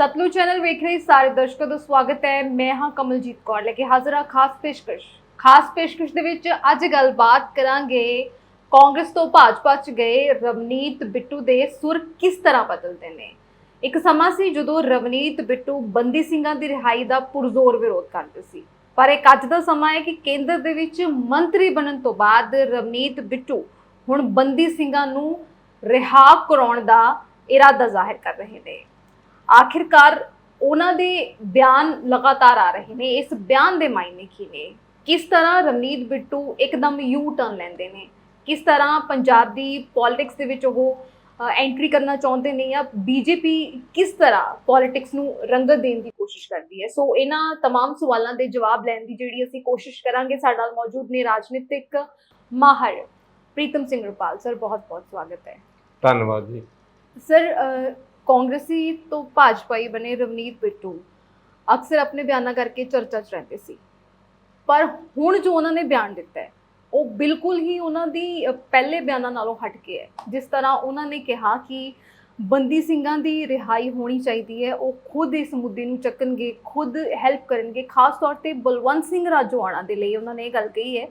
Sutlej channel ਵੇਖ ਰਹੇ ਸਾਰੇ ਦਰਸ਼ਕਾਂ ਦਾ ਸਵਾਗਤ ਹੈ ਮੈਂ ਹਾਂ ਕਮਲਜੀਤ ਕੌਰ ਲੈ ਕੇ ਹਾਜ਼ਰ ਹਾਂ ਖਾਸ ਪੇਸ਼ਕਸ਼ ਖਾਸ ਪੇਸ਼ਕਸ਼ ਦੇ ਵਿੱਚ ਅੱਜ ਗੱਲਬਾਤ ਕਰਾਂਗੇ ਕਾਂਗਰਸ ਤੋਂ ਭਾਜਪਾ ਚ ਗਏ ਰਵਨੀਤ ਬਿੱਟੂ ਦੇ ਸੁਰ ਕਿਸ ਤਰ੍ਹਾਂ ਬਦਲਦੇ ਨੇ ਇੱਕ ਸਮਾਂ ਸੀ ਜਦੋਂ ਰਵਨੀਤ ਬਿੱਟੂ ਬੰਦੀ ਸਿੰਘਾਂ ਦੀ ਰਿਹਾਈ ਦਾ ਪੁਰਜ਼ੋਰ ਵਿਰੋਧ ਕਰਦੇ ਸੀ ਪਰ ਇੱਕ ਅੱਜ ਦਾ ਸਮਾਂ ਹੈ ਕਿ ਕੇਂਦਰ ਦੇ ਵਿੱਚ ਮੰਤਰੀ ਬਣਨ ਤੋਂ ਬਾਅਦ ਰਵਨੀਤ ਬਿੱਟੂ ਹੁਣ ਬੰਦੀ ਸਿੰਘਾਂ ਨੂੰ ਰਿਹਾ ਕਰਾਉਣ ਦਾ ਇਰਾਦਾ ਜ਼ਾਹਿਰ ਕਰ ਰਹੇ ਨੇ ਆਖਿਰਕਾਰ ਉਹਨਾਂ ਦੇ ਬਿਆਨ ਲਗਾਤਾਰ ਆ ਰਹੇ ਨੇ ਇਸ ਬਿਆਨ ਦੇ ਮਾਇਨੇ ਕੀ ਨੇ ਕਿਸ ਤਰ੍ਹਾਂ ਰਵਨੀਤ ਬਿੱਟੂ ਇੱਕਦਮ ਯੂ ਟਰਨ ਲੈਂਦੇ ਨੇ ਕਿਸ ਤਰ੍ਹਾਂ ਪੰਜਾਬ ਦੀ ਪੋਲਿਟਿਕਸ ਦੇ ਵਿੱਚ ਉਹ ਐਂਟਰੀ ਕਰਨਾ ਚਾਹੁੰਦੇ ਨੇ ਜਾਂ ਬੀਜੇਪੀ ਕਿਸ ਤਰ੍ਹਾਂ ਪੋਲਿਟਿਕਸ ਨੂੰ ਰੰਗਤ ਦੇਣ ਦੀ ਕੋਸ਼ਿਸ਼ ਕਰਦੀ ਹੈ ਸੋ ਇਹਨਾਂ तमाम ਸਵਾਲਾਂ ਦੇ ਜਵਾਬ ਲੈਣ ਦੀ ਜਿਹੜੀ ਅਸੀਂ ਕੋਸ਼ਿਸ਼ ਕਰਾਂਗੇ ਸਾਡੇ ਨਾਲ ਮੌਜੂਦ ਨੇ ਰਾਜਨੀਤਿਕ ਮਾਹਰ ਪ੍ਰੀਤਮ ਸਿੰਘ ਰੁਪਾਲ ਸਰ ਬਹੁਤ ਬਹੁਤ ਸਵਾਗਤ ਹੈ ਧੰਨਵਾਦ ਜੀ ਸਰ ਅਹ, ਕਾਂਗਰਸੀ ਤੋਂ ਭਾਜਪਾਈ ਬਣੇ ਰਵਨੀਤ ਬਿੱਟੂ। ਅਕਸਰ ਆਪਣੇ ਬਿਆਨਾਂ ਕਰਕੇ ਚਰਚਾ 'ਚ ਰਹਿੰਦੇ ਸੀ। ਪਰ ਹੁਣ ਜੋ ਉਹਨਾਂ ਨੇ ਬਿਆਨ ਦਿੱਤਾ ਹੈ, ਉਹ ਬਿਲਕੁਲ ਹੀ ਉਹਨਾਂ ਦੀ ਪਹਿਲੇ ਬਿਆਨਾਂ ਨਾਲੋਂ ਹਟ ਕੇ ਹੈ। ਜਿਸ ਤਰ੍ਹਾਂ ਉਹਨਾਂ ਨੇ ਕਿਹਾ ਕਿ ਬੰਦੀ ਸਿੰਘਾਂ ਦੀ ਰਿਹਾਈ ਹੋਣੀ ਚਾਹੀਦੀ ਹੈ, ਉਹ ਖੁਦ ਇਸ ਮੁੱਦੇ ਨੂੰ ਚੱਕਣਗੇ, ਖੁਦ ਹੈਲਪ ਕਰਨਗੇ। ਖਾਸ ਤੌਰ ਤੇ ਬਲਵੰਤ ਸਿੰਘ ਰਾਜੋਆਣਾ ਦੇ ਲਈ ਉਹਨਾਂ ਨੇ ਇਹ ਗੱਲ ਕਹੀ ਹੈ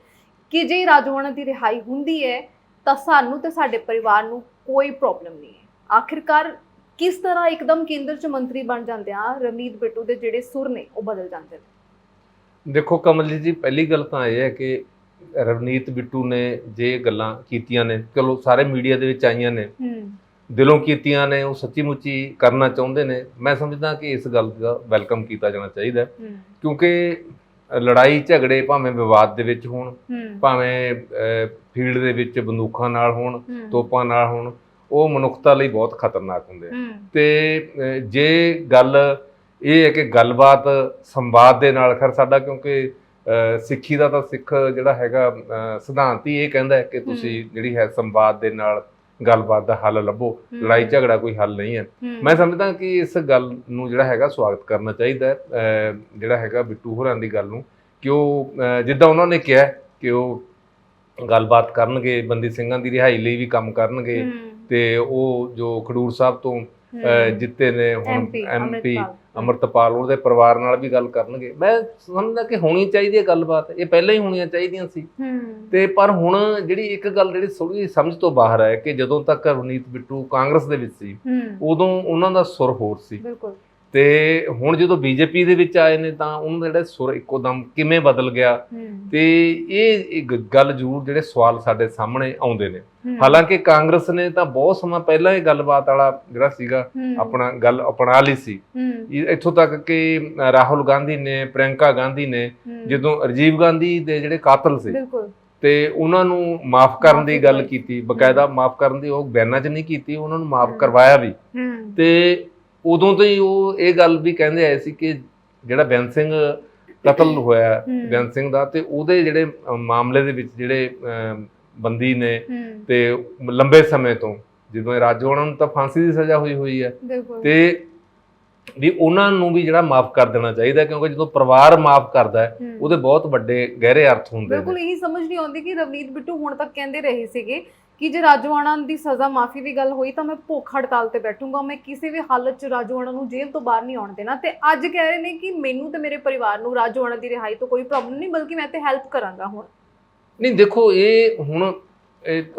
ਕਿ ਜੇ ਰਾਜੋਆਣਾ ਦੀ ਰਿਹਾਈ ਹੁੰਦੀ ਹੈ, ਤਾਂ ਸਾਨੂੰ ਤੇ ਸਾਡੇ ਪਰਿਵਾਰ ਨੂੰ ਕੋਈ ਪ੍ਰੋਬਲਮ ਨਹੀਂ ਹੈ। ਆਖਿਰਕਾਰ ਕਿਸ ਤਰ੍ਹਾਂ ਇੱਕਦਮ ਕੇਂਦਰ ਚ ਮੰਤਰੀ ਬਣ ਜਾਂਦੇ ਆ ਰਵਨੀਤ ਬਿੱਟੂ ਦੇ ਜਿਹੜੇ ਸੁਰ ਨੇ ਉਹ ਬਦਲ ਜਾਂਦੇ ਨੇ? ਦੇਖੋ ਕਮਲ ਜੀ ਪਹਿਲੀ ਗੱਲ ਤਾਂ ਇਹ ਹੈ ਕਿ ਰਵਨੀਤ ਬਿੱਟੂ ਨੇ ਜੇ ਗੱਲਾਂ ਕੀਤੀਆਂ ਨੇ ਚਲੋ ਸਾਰੇ ਮੀਡੀਆ ਦੇ ਵਿੱਚ ਆਈਆਂ ਨੇ ਹੂੰ। ਦਿਲੋਂ ਕੀਤੀਆਂ ਨੇ ਉਹ ਸੱਚੀ ਮੁੱਚੀ ਕਰਨਾ ਚਾਹੁੰਦੇ ਨੇ ਮੈਂ ਸਮਝਦਾ ਕਿ ਇਸ ਗੱਲ ਦਾ ਵੈਲਕਮ ਕੀਤਾ ਜਾਣਾ ਚਾਹੀਦਾ ਕਿਉਂਕਿ ਲੜਾਈ ਝਗੜੇ ਭਾਵੇਂ ਵਿਵਾਦ ਦੇ ਵਿੱਚ ਹੋਣ ਭਾਵੇਂ ਫੀਲਡ ਦੇ ਵਿੱਚ ਬੰਦੂਕਾਂ ਨਾਲ ਹੋਣ ਤੋਪਾਂ ਨਾਲ ਹੋਣ ਉਹ ਮਨੁੱਖਤਾ ਲਈ ਬਹੁਤ ਖਤਰਨਾਕ ਹੁੰਦੇ ਆ। ਤੇ ਜੇ ਗੱਲ ਇਹ ਹੈ ਕਿ ਗੱਲਬਾਤ ਸੰਵਾਦ ਦੇ ਨਾਲ ਖਰ ਸਾਡਾ ਕਿਉਂਕਿ ਸਿੱਖੀ ਦਾ ਤਾਂ ਸਿੱਖ ਜਿਹੜਾ ਹੈਗਾ ਸਿਧਾਂਤ ਹੀ ਇਹ ਕਹਿੰਦਾ ਕਿ ਤੁਸੀਂ ਜਿਹੜੀ ਹੈ ਸੰਵਾਦ ਦੇ ਨਾਲ ਗੱਲਬਾਤ ਦਾ ਹੱਲ ਲੱਭੋ। ਲੜਾਈ ਝਗੜਾ ਕੋਈ ਹੱਲ ਨਹੀਂ ਹੈ। ਮੈਂ ਸਮਝਦਾ ਕਿ ਇਸ ਗੱਲ ਨੂੰ ਜਿਹੜਾ ਹੈਗਾ ਸਵਾਗਤ ਕਰਨਾ ਚਾਹੀਦਾ ਜਿਹੜਾ ਹੈਗਾ ਬਿੱਟੂ ਹੋਰਾਂ ਦੀ ਗੱਲ ਨੂੰ। ਕਿ ਉਹ ਜਿੱਦਾਂ ਉਹਨਾਂ ਨੇ ਕਿਹਾ ਕਿ ਉਹ ਗੱਲਬਾਤ ਕਰਨਗੇ ਬੰਦੀ ਸਿੰਘਾਂ ਦੀ ਰਿਹਾਈ ਲਈ ਵੀ ਕੰਮ ਕਰਨਗੇ। ਤੇ ਉਹ ਜੋ ਖਡੂਰ ਸਾਹਿਬ ਤੋਂ ਜਿੱਤੇ ਨੇ ਹੁਣ ਐਮਪੀ ਅੰਮ੍ਰਿਤਪਾਲ। ਉਹਦੇ ਪਰਿਵਾਰ ਨਾਲ ਵੀ ਗੱਲ ਕਰਨਗੇ। ਮੈਂ ਸਮਝਦਾ ਕਿ ਹੋਣੀ ਚਾਹੀਦੀ ਹੈ ਗੱਲਬਾਤ ਇਹ ਪਹਿਲਾਂ ਹੀ ਹੋਣੀਆਂ ਚਾਹੀਦੀਆਂ ਸੀ। ਤੇ ਪਰ ਹੁਣ ਜਿਹੜੀ ਇੱਕ ਗੱਲ ਜਿਹੜੀ ਥੋੜੀ ਸਮਝ ਤੋਂ ਬਾਹਰ ਹੈ ਕਿ ਜਦੋਂ ਤੱਕ ਰਵਨੀਤ ਬਿੱਟੂ ਕਾਂਗਰਸ ਦੇ ਵਿੱਚ ਸੀ ਉਦੋਂ ਉਹਨਾਂ ਦਾ ਸੁਰ ਹੋਰ ਸੀ। ਬਿਲਕੁਲ। ਤੇ ਹੁਣ ਜਦੋਂ ਬੀਜੇਪੀ ਦੇ ਵਿੱਚ ਆਏ ਨੇ ਤਾਂ ਉਹਨਾਂ ਦਾ ਜਿਹੜਾ ਸੁਰ ਇੱਕੋ ਦਮ ਕਿਵੇਂ ਬਦਲ ਗਿਆ ਤੇ ਇਹ ਇੱਕ ਗੱਲ ਜ਼ਰੂਰ ਜਿਹੜੇ ਸਵਾਲ ਸਾਡੇ ਸਾਹਮਣੇ ਆਉਂਦੇ ਨੇ। ਹਾਲਾਂਕਿ ਕਾਂਗਰਸ ਨੇ ਤਾਂ ਬਹੁਤ ਸਮਾਂ ਪਹਿਲਾਂ ਇਹ ਗੱਲਬਾਤ ਵਾਲਾ ਜਿਹੜਾ ਸੀਗਾ ਆਪਣਾ ਗੱਲ ਅਪਣਾ ਲਈ ਸੀ। ਇੱਥੋਂ ਤੱਕ ਕਿ ਰਾਹੁਲ ਗਾਂਧੀ ਨੇ ਪ੍ਰਿਯੰਕਾ ਗਾਂਧੀ ਨੇ ਜਦੋਂ ਰਾਜੀਵ ਗਾਂਧੀ ਦੇ ਜਿਹੜੇ ਕਾਤਲ ਸੀ ਬਿਲਕੁਲ। ਤੇ ਉਹਨਾਂ ਨੂੰ ਮਾਫ ਕਰਨ ਦੀ ਗੱਲ। ਕੀਤੀ ਬਕਾਇਦਾ ਮਾਫ ਕਰਨ ਦੀ ਉਹ ਬਿਆਨਾਂ 'ਚ ਨਹੀਂ ਕੀਤੀ ਉਹਨਾਂ ਨੂੰ ਮਾਫ। ਕਰਵਾਇਆ ਵੀ। ਤੇ ਉਦੋਂ ਤੋਂ ਹੀ ਉਹ ਇਹ ਗੱਲ ਵੀ ਕਹਿੰਦੇ ਆਏ ਸੀ ਕਿ ਜਿਹੜਾ ਬੈਨ ਸਿੰਘ ਕਤਲ ਹੋਇਆ। ਬੈਨ ਸਿੰਘ ਦਾ ਤੇ ਉਹਦੇ ਜਿਹੜੇ ਮਾਮਲੇ ਦੇ ਵਿੱਚ ਜਿਹੜੇ ਬੰਦੀ ਨੇ ਤੇ ਲੰਬੇ ਸਮੇਂ ਤੋਂ ਜਦੋਂ ਇਹ ਰਾਜੋਆਣਾ ਨੂੰ ਤਾਂ ਫਾਂਸੀ ਦੀ ਸਜ਼ਾ ਹੋਈ ਹੋਈ ਹੈ ਬਿਲਕੁਲ ਤੇ ਵੀ ਉਹਨਾਂ ਨੂੰ ਵੀ ਜਿਹੜਾ ਮਾਫ ਕਰ ਦੇਣਾ ਚਾਹੀਦਾ ਕਿਉਂਕਿ ਜਦੋਂ ਪਰਿਵਾਰ ਮਾਫ ਕਰਦਾ ਹੈ। ਉਹਦੇ ਬਹੁਤ ਵੱਡੇ ਗਹਿਰੇ ਅਰਥ ਹੁੰਦੇ ਬਿਲਕੁਲ ਨੇ ਇਹੀ ਸਮਝ ਨਹੀਂ ਆਉਂਦੀ ਕਿ ਰਵਨੀਤ ਬਿੱਟੂ ਹੁਣ ਤੱਕ ਕਹਿੰਦੇ ਰਹੇ ਸੀਗੇ ਕਿ ਜੇ ਰਾਜੋਆਣਾ ਦੀ ਸਜ਼ਾ ਮਾਫੀ ਦੀ ਗੱਲ ਹੋਈ ਤਾਂ ਮੈਂ ਭੁੱਖ ਹੜਤਾਲ ਤੇ ਬੈਠੂੰਗਾ ਮੈਂ ਕਿਸੇ ਵੀ ਹਾਲਤ 'ਚ ਰਾਜੋਆਣਾ ਨੂੰ ਜੇਲ੍ਹ ਤੋਂ ਬਾਹਰ ਨਹੀਂ ਆਉਣ ਦੇਣਾ ਤੇ ਅੱਜ ਕਹਿ ਰਹੇ ਨੇ ਕਿ ਮੈਨੂੰ ਤੇ ਮੇਰੇ ਪਰਿਵਾਰ ਨੂੰ ਰਾਜੋਆਣਾ ਦੀ ਰਿਹਾਈ ਤੋਂ ਕੋਈ ਪ੍ਰੋਬਲਮ ਨਹੀਂ ਬਲਕਿ ਮੈਂ ਤੇ ਹੈਲਪ ਕਰਾਂਗਾ ਹੁਣ। ਨਹੀਂ ਦੇਖੋ ਇਹ ਹੁਣ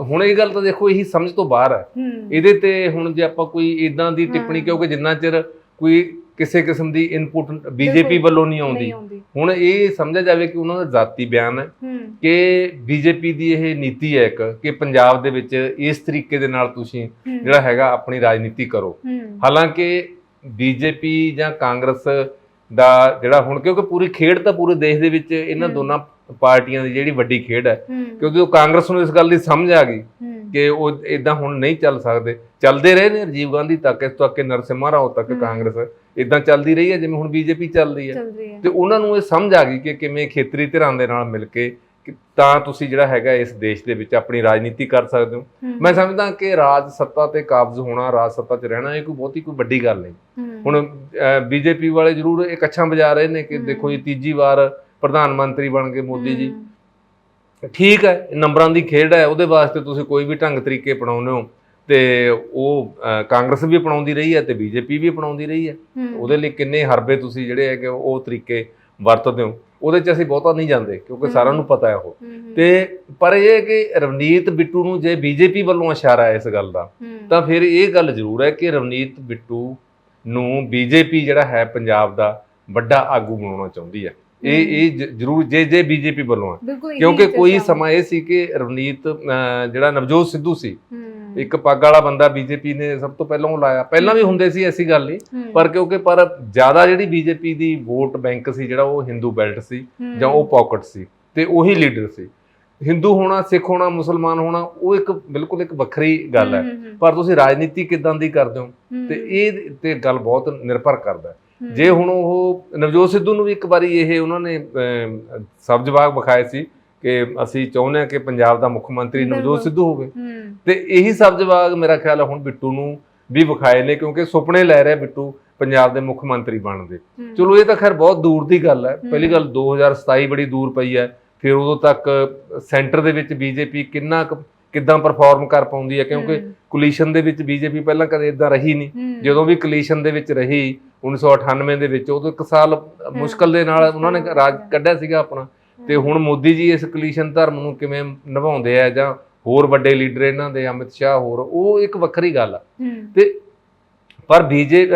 ਹੁਣ ਇਹ ਗੱਲ ਤਾਂ ਦੇਖੋ ਇਹੀ ਸਮਝ ਤੋਂ ਬਾਹਰ ਹੈ। ਇਹਦੇ ਤੇ ਹੁਣ ਜੇ ਆਪਾਂ ਕੋਈ ਇਦਾਂ ਦੀ ਟਿੱਪਣੀ। ਕਿਉਂਕਿ ਜਿੰਨਾ ਚਿਰ ਕੋਈ ਕਿਸੇ ਕਿਸਮ ਦੀ ਇਨਪੁਟ ਬੀਜੇਪੀ। ਵੱਲੋਂ ਨਹੀਂ ਆਉਂਦੀ। ਹੁਣ ਇਹ ਸਮਝਿਆ ਜਾਵੇ ਕਿ ਉਹਨਾਂ ਦਾ ਜ਼ਾਤੀ ਬਿਆਨ ਹੈ ਕਿ ਬੀਜੇਪੀ ਦੀ ਇਹ ਨੀਤੀ ਹੈ ਇੱਕ ਕਿ ਪੰਜਾਬ ਦੇ ਵਿੱਚ ਇਸ ਤਰੀਕੇ ਦੇ ਨਾਲ ਤੁਸੀਂ ਜਿਹੜਾ ਹੈਗਾ ਆਪਣੀ ਰਾਜਨੀਤੀ ਕਰੋ। ਹਾਲਾਂਕਿ ਬੀਜੇਪੀ ਜਾਂ ਕਾਂਗਰਸ ਦਾ ਜਿਹੜਾ ਹੁਣ ਕਿਉਂਕਿ ਪੂਰੀ ਖੇਡ ਤਾਂ ਪੂਰੇ ਦੇਸ਼ ਦੇ ਵਿੱਚ ਇਹਨਾਂ। ਦੋਨਾਂ ਪਾਰਟੀਆਂ ਦੀ ਜਿਹੜੀ ਵੱਡੀ ਖੇਡ ਹੈ ਕਿਉਂਕਿ ਉਹ ਕਾਂਗਰਸ ਨੂੰ ਇਸ ਗੱਲ ਦੀ ਸਮਝ ਆ ਗਈ ਕਿ ਉਹ ਇਦਾਂ ਹੁਣ ਨਹੀਂ ਚੱਲ ਸਕਦੇ। ਚੱਲਦੇ ਰਹੇ ਨੇ ਰਾਜੀਵ ਗਾਂਧੀ ਤੱਕ ਇਸ ਤੋਂ ਅੱਗੇ ਨਰਸਿਮਹਾ ਰਾਓ ਤੱਕ। ਕਾਂਗਰਸ। ਇਦਾਂ ਚੱਲਦੀ ਰਹੀ ਹੈ ਜਿਵੇਂ ਹੁਣ ਬੀਜੇਪੀ ਚੱਲ ਰਹੀ ਹੈ। ਤੇ ਉਹਨਾਂ ਨੂੰ ਇਹ ਸਮਝ ਆ ਗਈ ਕਿ ਕਿਵੇਂ ਖੇਤਰੀ ਧਿਰਾਂ ਦੇ ਨਾਲ ਮਿਲ ਕੇ ਤਾਂ ਤੁਸੀਂ ਜਿਹੜਾ ਹੈਗਾ ਇਸ ਦੇਸ਼ ਦੇ ਵਿੱਚ ਆਪਣੀ ਰਾਜਨੀਤੀ ਕਰ ਸਕਦੇ ਹੋ। ਮੈਂ ਸਮਝਦਾ ਕਿ ਰਾਜ ਸੱਤਾ ਤੇ ਕਾਬਜ਼ ਹੋਣਾ ਰਾਜ ਸੱਤਾ 'ਚ ਰਹਿਣਾ ਇਹ ਕੋਈ ਬਹੁਤੀ ਕੋਈ ਵੱਡੀ ਗੱਲ ਨਹੀਂ। ਹੁਣ ਬੀਜੇਪੀ ਵਾਲੇ ਜ਼ਰੂਰ ਇਹ ਕੱਛਾਂ ਵਜਾ ਰਹੇ ਨੇ ਕਿ। ਦੇਖੋ ਜੀ ਤੀਜੀ ਵਾਰ ਪ੍ਰਧਾਨ ਮੰਤਰੀ ਬਣ ਗਏ ਮੋਦੀ ਜੀ। ਠੀਕ ਹੈ ਨੰਬਰਾਂ ਦੀ ਖੇਡ ਹੈ ਉਹਦੇ ਵਾਸਤੇ ਤੁਸੀਂ ਕੋਈ ਵੀ ਢੰਗ ਤਰੀਕੇ ਅਪਣਾਉਂਦੇ ਹੋ। ਤੇ ਉਹ ਕਾਂਗਰਸ ਵੀ ਅਪਣਾਉਂਦੀ ਰਹੀ ਹੈ ਤੇ ਬੀਜੇਪੀ ਵੀ ਅਪਣਾਉਂਦੀ ਰਹੀ ਹੈ। ਉਹਦੇ ਲਈ ਕਿੰਨੇ ਹਰਬੇ ਤੁਸੀਂ ਜਿਹੜੇ ਹੈਗੇ ਉਹ ਤਰੀਕੇ ਵਰਤਦੇ ਹੋ। ਉਹਦੇ 'ਚ ਅਸੀਂ ਬਹੁਤਾ ਨਹੀਂ ਜਾਂਦੇ ਕਿਉਂਕਿ ਸਾਰਿਆਂ ਨੂੰ ਪਤਾ ਹੈ ਉਹ। ਤੇ ਪਰ ਇਹ ਕਿ ਰਵਨੀਤ ਬਿੱਟੂ ਨੂੰ ਜੇ ਬੀਜੇਪੀ ਵੱਲੋਂ ਇਸ਼ਾਰਾ ਹੈ ਇਸ ਗੱਲ ਦਾ ਤਾਂ ਫਿਰ ਇਹ ਗੱਲ ਜ਼ਰੂਰ ਹੈ ਕਿ ਰਵਨੀਤ ਬਿੱਟੂ ਨੂੰ ਬੀਜੇਪੀ ਜਿਹੜਾ ਹੈ ਪੰਜਾਬ ਦਾ ਵੱਡਾ ਆਗੂ ਬਣਾਉਣਾ ਚਾਹੁੰਦੀ ਹੈ। ਇਹ ਇਹ ਜ- ਜ਼ਰੂਰ ਜੇ ਜੇ ਬੀਜੇਪੀ ਵੱਲੋਂ ਹੈ। ਬਿਲਕੁਲ ਇਹੀ ਕਿਉਂਕਿ ਕੋਈ ਚਰਚਾ ਸਮਾਂ ਇਹ ਸੀ ਕਿ ਰਵਨੀਤ ਅਹ, ਜਿਹੜਾ ਨਵਜੋਤ ਸਿੱਧੂ ਸੀ ਹੂੰ, ਇੱਕ ਪੱਗ ਵਾਲਾ ਬੰਦਾ ਬੀਜੇਪੀ ਨੇ ਸਭ ਤੋਂ ਪਹਿਲਾਂ ਉਹ ਲਾਇਆ। ਪਹਿਲਾਂ ਵੀ ਹੁੰਦੇ ਸੀ ਐਸੀ ਗੱਲ ਨਹੀਂ। ਹੂੰ, ਪਰ ਕਿਉਂਕਿ ਪਰ ਜ਼ਿਆਦਾ ਜਿਹੜੀ ਬੀਜੇਪੀ ਦੀ ਵੋਟ ਬੈਂਕ ਸੀ ਜਿਹੜਾ ਉਹ ਹਿੰਦੂ ਬੈਲਟ ਸੀ ਹੂੰ, ਜਾਂ ਉਹ ਪਾਕਟ ਸੀ ਤੇ ਉਹੀ ਲੀਡਰ ਸੀ। ਹਿੰਦੂ ਹੋਣਾ ਸਿੱਖ ਹੋਣਾ ਮੁਸਲਮਾਨ ਹੋਣਾ ਉਹ ਇੱਕ ਬਿਲਕੁਲ ਇੱਕ ਵੱਖਰੀ ਗੱਲ ਹੈ। ਹੂੰ, ਹੂੰ, ਹੂੰ, ਪਰ ਤੁਸੀਂ ਰਾਜਨੀਤੀ ਕਿਦਾਂ ਦੀ ਕਰਦੇ ਹੋ? ਹੂੰ, ਤੇ ਇਹ ਤੇ ਗੱਲ ਬਹੁਤ ਨਿਰਭਰ ਕਰਦਾ ਹੈ। ਜੇ ਹੁਣ ਉਹ ਨਵਜੋਤ ਸਿੱਧੂ ਨੂੰ ਵੀ ਇੱਕ ਵਾਰੀ ਇਹ ਉਹਨਾਂ ਨੇ ਸਬਜ਼ ਬਾਗ ਵਿਖਾਏ ਸੀ ਕਿ ਅਸੀਂ ਚਾਹੁੰਦੇ ਹਾਂ ਕਿ ਪੰਜਾਬ ਦਾ ਮੁੱਖ ਮੰਤਰੀ ਨਵਜੋਤ। ਸਿੱਧੂ ਹੋਵੇ। ਤੇ ਇਹੀ ਸਬਜ਼ ਬਾਗ ਮੇਰਾ ਖਿਆਲ ਹੁਣ ਬਿੱਟੂ ਨੂੰ ਵੀ ਵਿਖਾਏ ਨੇ ਕਿਉਂਕਿ ਸੁਪਨੇ ਲੈ ਰਿਹਾ ਬਿੱਟੂ ਪੰਜਾਬ ਦੇ ਮੁੱਖ ਮੰਤਰੀ ਬਣਨ ਦੇ। ਚਲੋ ਇਹ ਤਾਂ ਖੈਰ ਬਹੁਤ ਦੂਰ ਦੀ ਗੱਲ ਹੈ ਹੂੰ। ਪਹਿਲੀ ਗੱਲ 2027 ਬੜੀ ਦੂਰ ਪਈ ਹੈ ਫਿਰ ਉਦੋਂ ਤੱਕ ਸੈਂਟਰ ਦੇ ਵਿੱਚ ਬੀਜੇਪੀ ਕਿੰਨਾ ਕੁ- ਕਿੱਦਾਂ ਪਰਫਾਰਮ ਕਰ ਪਾਉਂਦੀ ਹੈ ਕਿਉਂਕਿ ਕੋਲੀਸ਼ਨ ਦੇ ਵਿੱਚ ਬੀਜੇਪੀ ਪਹਿਲਾਂ ਕਦੇ ਇਦਾਂ ਰਹੀ ਨਹੀਂ। ਜਦੋਂ ਵੀ ਕੋਲੀਸ਼ਨ ਦੇ ਵਿੱਚ ਰਹੀ 1998 ਦੇ ਵਿੱਚ ਉਦੋਂ ਇੱਕ ਸਾਲ ਮੁਸ਼ਕਲ ਦੇ ਨਾਲ ਉਹਨਾਂ ਨੇ ਰਾਜ ਕੱਢਿਆ ਸੀਗਾ ਆਪਣਾ। ਤੇ ਹੁਣ ਮੋਦੀ ਜੀ ਇਸ ਕੋਲੀਸ਼ਨ ਧਰਮ ਨੂੰ ਕਿਵੇਂ ਨਿਭਾਉਂਦੇ ਆ ਜਾਂ ਹੋਰ ਵੱਡੇ ਲੀਡਰ ਇਹਨਾਂ ਦੇ ਅਮਿਤ ਸ਼ਾਹ ਹੋਰ ਉਹ ਇੱਕ ਵੱਖਰੀ ਗੱਲ ਆ। ਤੇ ਪਰ ਬੀਜੇ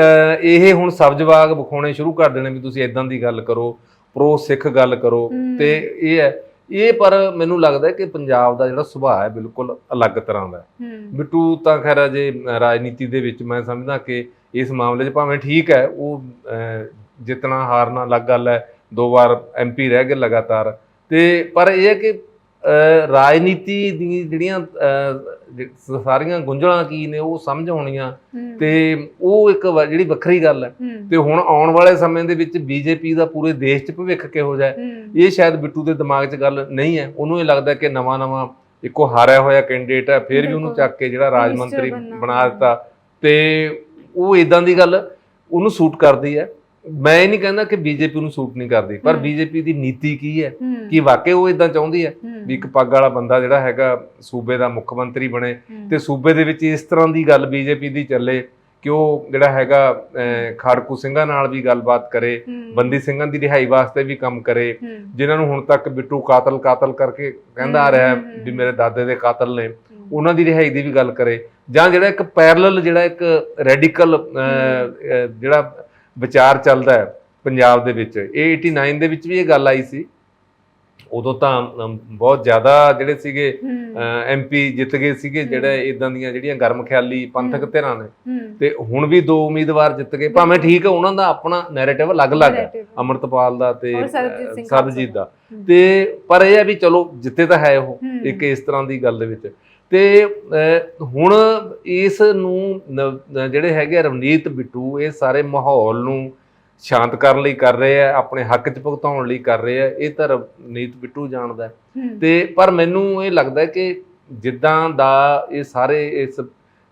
ਇਹ ਹੁਣ ਸਬਜ਼ ਬਾਗ ਵਿਖਾਉਣੇ ਸ਼ੁਰੂ ਕਰ ਦੇਣੇ ਵੀ ਤੁਸੀਂ ਇਦਾਂ ਦੀ ਗੱਲ ਕਰੋ ਪ੍ਰੋ ਸਿੱਖ ਗੱਲ ਕਰੋ। ਤੇ ਇਹ ਹੈ ਇਹ ਪਰ ਮੈਨੂੰ ਲੱਗਦਾ ਕਿ ਪੰਜਾਬ ਦਾ ਜਿਹੜਾ ਸੁਭਾਅ ਹੈ ਬਿਲਕੁਲ ਅਲੱਗ ਤਰ੍ਹਾਂ ਦਾ ਬਿੱਟੂ ਤਾਂ ਖੈਰ ਅਜੇ ਰਾਜਨੀਤੀ ਦੇ ਵਿੱਚ ਮੈਂ ਸਮਝਦਾ ਕਿ ਇਸ ਮਾਮਲੇ 'ਚ ਭਾਵੇਂ ਠੀਕ ਹੈ ਉਹ ਜਿੱਤਣਾ ਹਾਰਨਾ ਅਲੱਗ ਗੱਲ ਹੈ ਦੋ ਵਾਰ ਐਮਪੀ ਰਹਿ ਗਏ ਲਗਾਤਾਰ। ਤੇ ਪਰ ਇਹ ਹੈ ਕਿ ਰਾਜਨੀਤੀ ਦੀ ਜਿਹੜੀਆਂ ਸਾਰੀਆਂ ਗੁੰਝਲਾਂ ਕੀ ਨੇ ਉਹ ਸਮਝ ਆਉਣੀਆਂ। ਹੂੰ, ਤੇ ਉਹ ਇੱਕ ਜਿਹੜੀ ਵੱਖਰੀ ਗੱਲ ਹੈ। ਤੇ ਹੁਣ ਆਉਣ ਵਾਲੇ ਸਮੇਂ ਦੇ ਵਿੱਚ ਬੀਜੇਪੀ ਦਾ ਪੂਰੇ ਦੇਸ਼ 'ਚ ਭਵਿੱਖ ਕਿਹੋ ਜਿਹਾ ਇਹ ਸ਼ਾਇਦ ਬਿੱਟੂ ਦੇ ਦਿਮਾਗ 'ਚ ਗੱਲ ਨਹੀਂ ਹੈ। ਉਹਨੂੰ ਇਹ ਲੱਗਦਾ ਕਿ ਨਵਾਂ ਨਵਾਂ ਇੱਕੋ ਹਾਰਿਆ ਹੋਇਆ ਕੈਂਡੀਡੇਟ ਹੈ ਫਿਰ ਵੀ ਉਹਨੂੰ। ਚੱਕ ਕੇ ਜਿਹੜਾ ਰਾਜ ਮੰਤਰੀ। ਬਣਾ ਦਿੱਤਾ। ਤੇ ਉਹ ਇਦਾਂ ਦੀ ਗੱਲ ਉਹਨੂੰ ਸੂਟ ਕਰਦੀ ਹੈ। ਮੈਂ ਇਹ ਨਹੀਂ ਕਹਿੰਦਾ ਕਿ ਬੀਜੇਪੀ ਨੂੰ ਸੂਟ ਨਹੀਂ ਕਰਦੀ ਪਰ। ਬੀਜੇਪੀ ਦੀ ਨੀਤੀ ਕੀ ਹੈ? ਕਿ ਵਾਕਈ ਉਹ ਇਦਾਂ ਚਾਹੁੰਦੀ ਹੈ ਵੀ ਇੱਕ ਪੱਗ ਵਾਲਾ ਬੰਦਾ ਜਿਹੜਾ ਹੈਗਾ ਸੂਬੇ ਦਾ ਮੁੱਖ ਮੰਤਰੀ ਬਣੇ ਤੇ ਸੂਬੇ ਦੇ ਵਿੱਚ ਇਸ ਤਰ੍ਹਾਂ ਦੀ ਗੱਲ ਬੀਜੇਪੀ ਦੀ ਚੱਲੇ ਕਿ ਉਹ ਜਿਹੜਾ ਹੈਗਾ ਖਾੜਕੂ ਸਿੰਘਾਂ ਨਾਲ ਵੀ ਗੱਲਬਾਤ ਕਰੇ ਬੰਦੀ ਸਿੰਘਾਂ ਦੀ ਰਿਹਾਈ ਵਾਸਤੇ ਵੀ ਕੰਮ ਕਰੇ ਜਿਨ੍ਹਾਂ ਨੂੰ ਹੁਣ ਤੱਕ ਬਿੱਟੂ ਕਾਤਲ ਕਾਤਲ ਕਰਕੇ ਕਹਿੰਦਾ ਆ ਰਿਹਾ ਵੀ। ਮੇਰੇ ਦਾਦੇ ਦੇ ਕਾਤਲ ਨੇ ਉਹਨਾਂ ਦੀ ਰਿਹਾਈ ਦੀ ਵੀ ਗੱਲ ਕਰੇ। ਜਾਂ ਜਿਹੜਾ ਇੱਕ ਪੈਰਲਲ ਜਿਹੜਾ ਇੱਕ ਰੈਡੀਕਲ ਜਿਹੜਾ ਵਿਚਾਰ ਚੱਲਦਾ ਹੈ ਪੰਜਾਬ ਦੇ ਵਿੱਚ। ਇਹ 89 ਦੇ ਵਿੱਚ ਵੀ ਇਹ ਗੱਲ ਆਈ ਸੀ। ਉਦੋਂ ਤਾਂ ਬਹੁਤ ਜ਼ਿਆਦਾ ਜਿਹੜੇ ਸੀਗੇ ਐਮਪੀ ਜਿੱਤ ਗਏ ਸੀਗੇ ਜਿਹੜੇ ਇਦਾਂ ਦੀਆਂ ਜਿਹੜੀਆਂ ਗਰਮ ਖਿਆਲੀ ਪੰਥਕ। ਧਿਰਾਂ ਨੇ। ਤੇ ਹੁਣ ਵੀ ਦੋ ਉਮੀਦਵਾਰ ਜਿੱਤ ਗਏ। ਭਾਵੇਂ ਠੀਕ ਹੈ ਉਹਨਾਂ ਦਾ ਆਪਣਾ ਨੈਰੇਟਿਵ ਅਲੱਗ-ਅਲੱਗ ਹੈ ਅਮਰਤਪਾਲ ਦਾ ਤੇ ਸਰਬਜੀਤ ਦਾ। ਤੇ ਪਰ ਇਹ ਹੈ ਵੀ ਚਲੋ ਜਿੱਤੇ ਤਾਂ ਹੈ ਉਹ। ਇੱਕ ਇਸ ਤਰ੍ਹਾਂ ਦੀ ਗੱਲ ਦੇ ਵਿੱਚ। ਤੇ ਹੁਣ ਇਸ ਨੂੰ ਜਿਹੜੇ ਹੈਗੇ ਰਵਨੀਤ ਬਿੱਟੂ ਇਹ ਸਾਰੇ ਮਾਹੌਲ ਨੂੰ ਸ਼ਾਂਤ ਕਰਨ ਲਈ ਕਰ ਰਹੇ ਆ ਆਪਣੇ ਹੱਕ 'ਚ ਭੁਗਤਾਉਣ ਲਈ ਕਰ ਰਹੇ ਆ ਇਹ ਤਾਂ ਰਵਨੀਤ ਬਿੱਟੂ ਜਾਣਦਾ। ਤੇ ਪਰ ਮੈਨੂੰ ਇਹ ਲੱਗਦਾ ਕਿ ਜਿੱਦਾਂ ਦਾ ਇਹ ਸਾਰੇ ਇਸ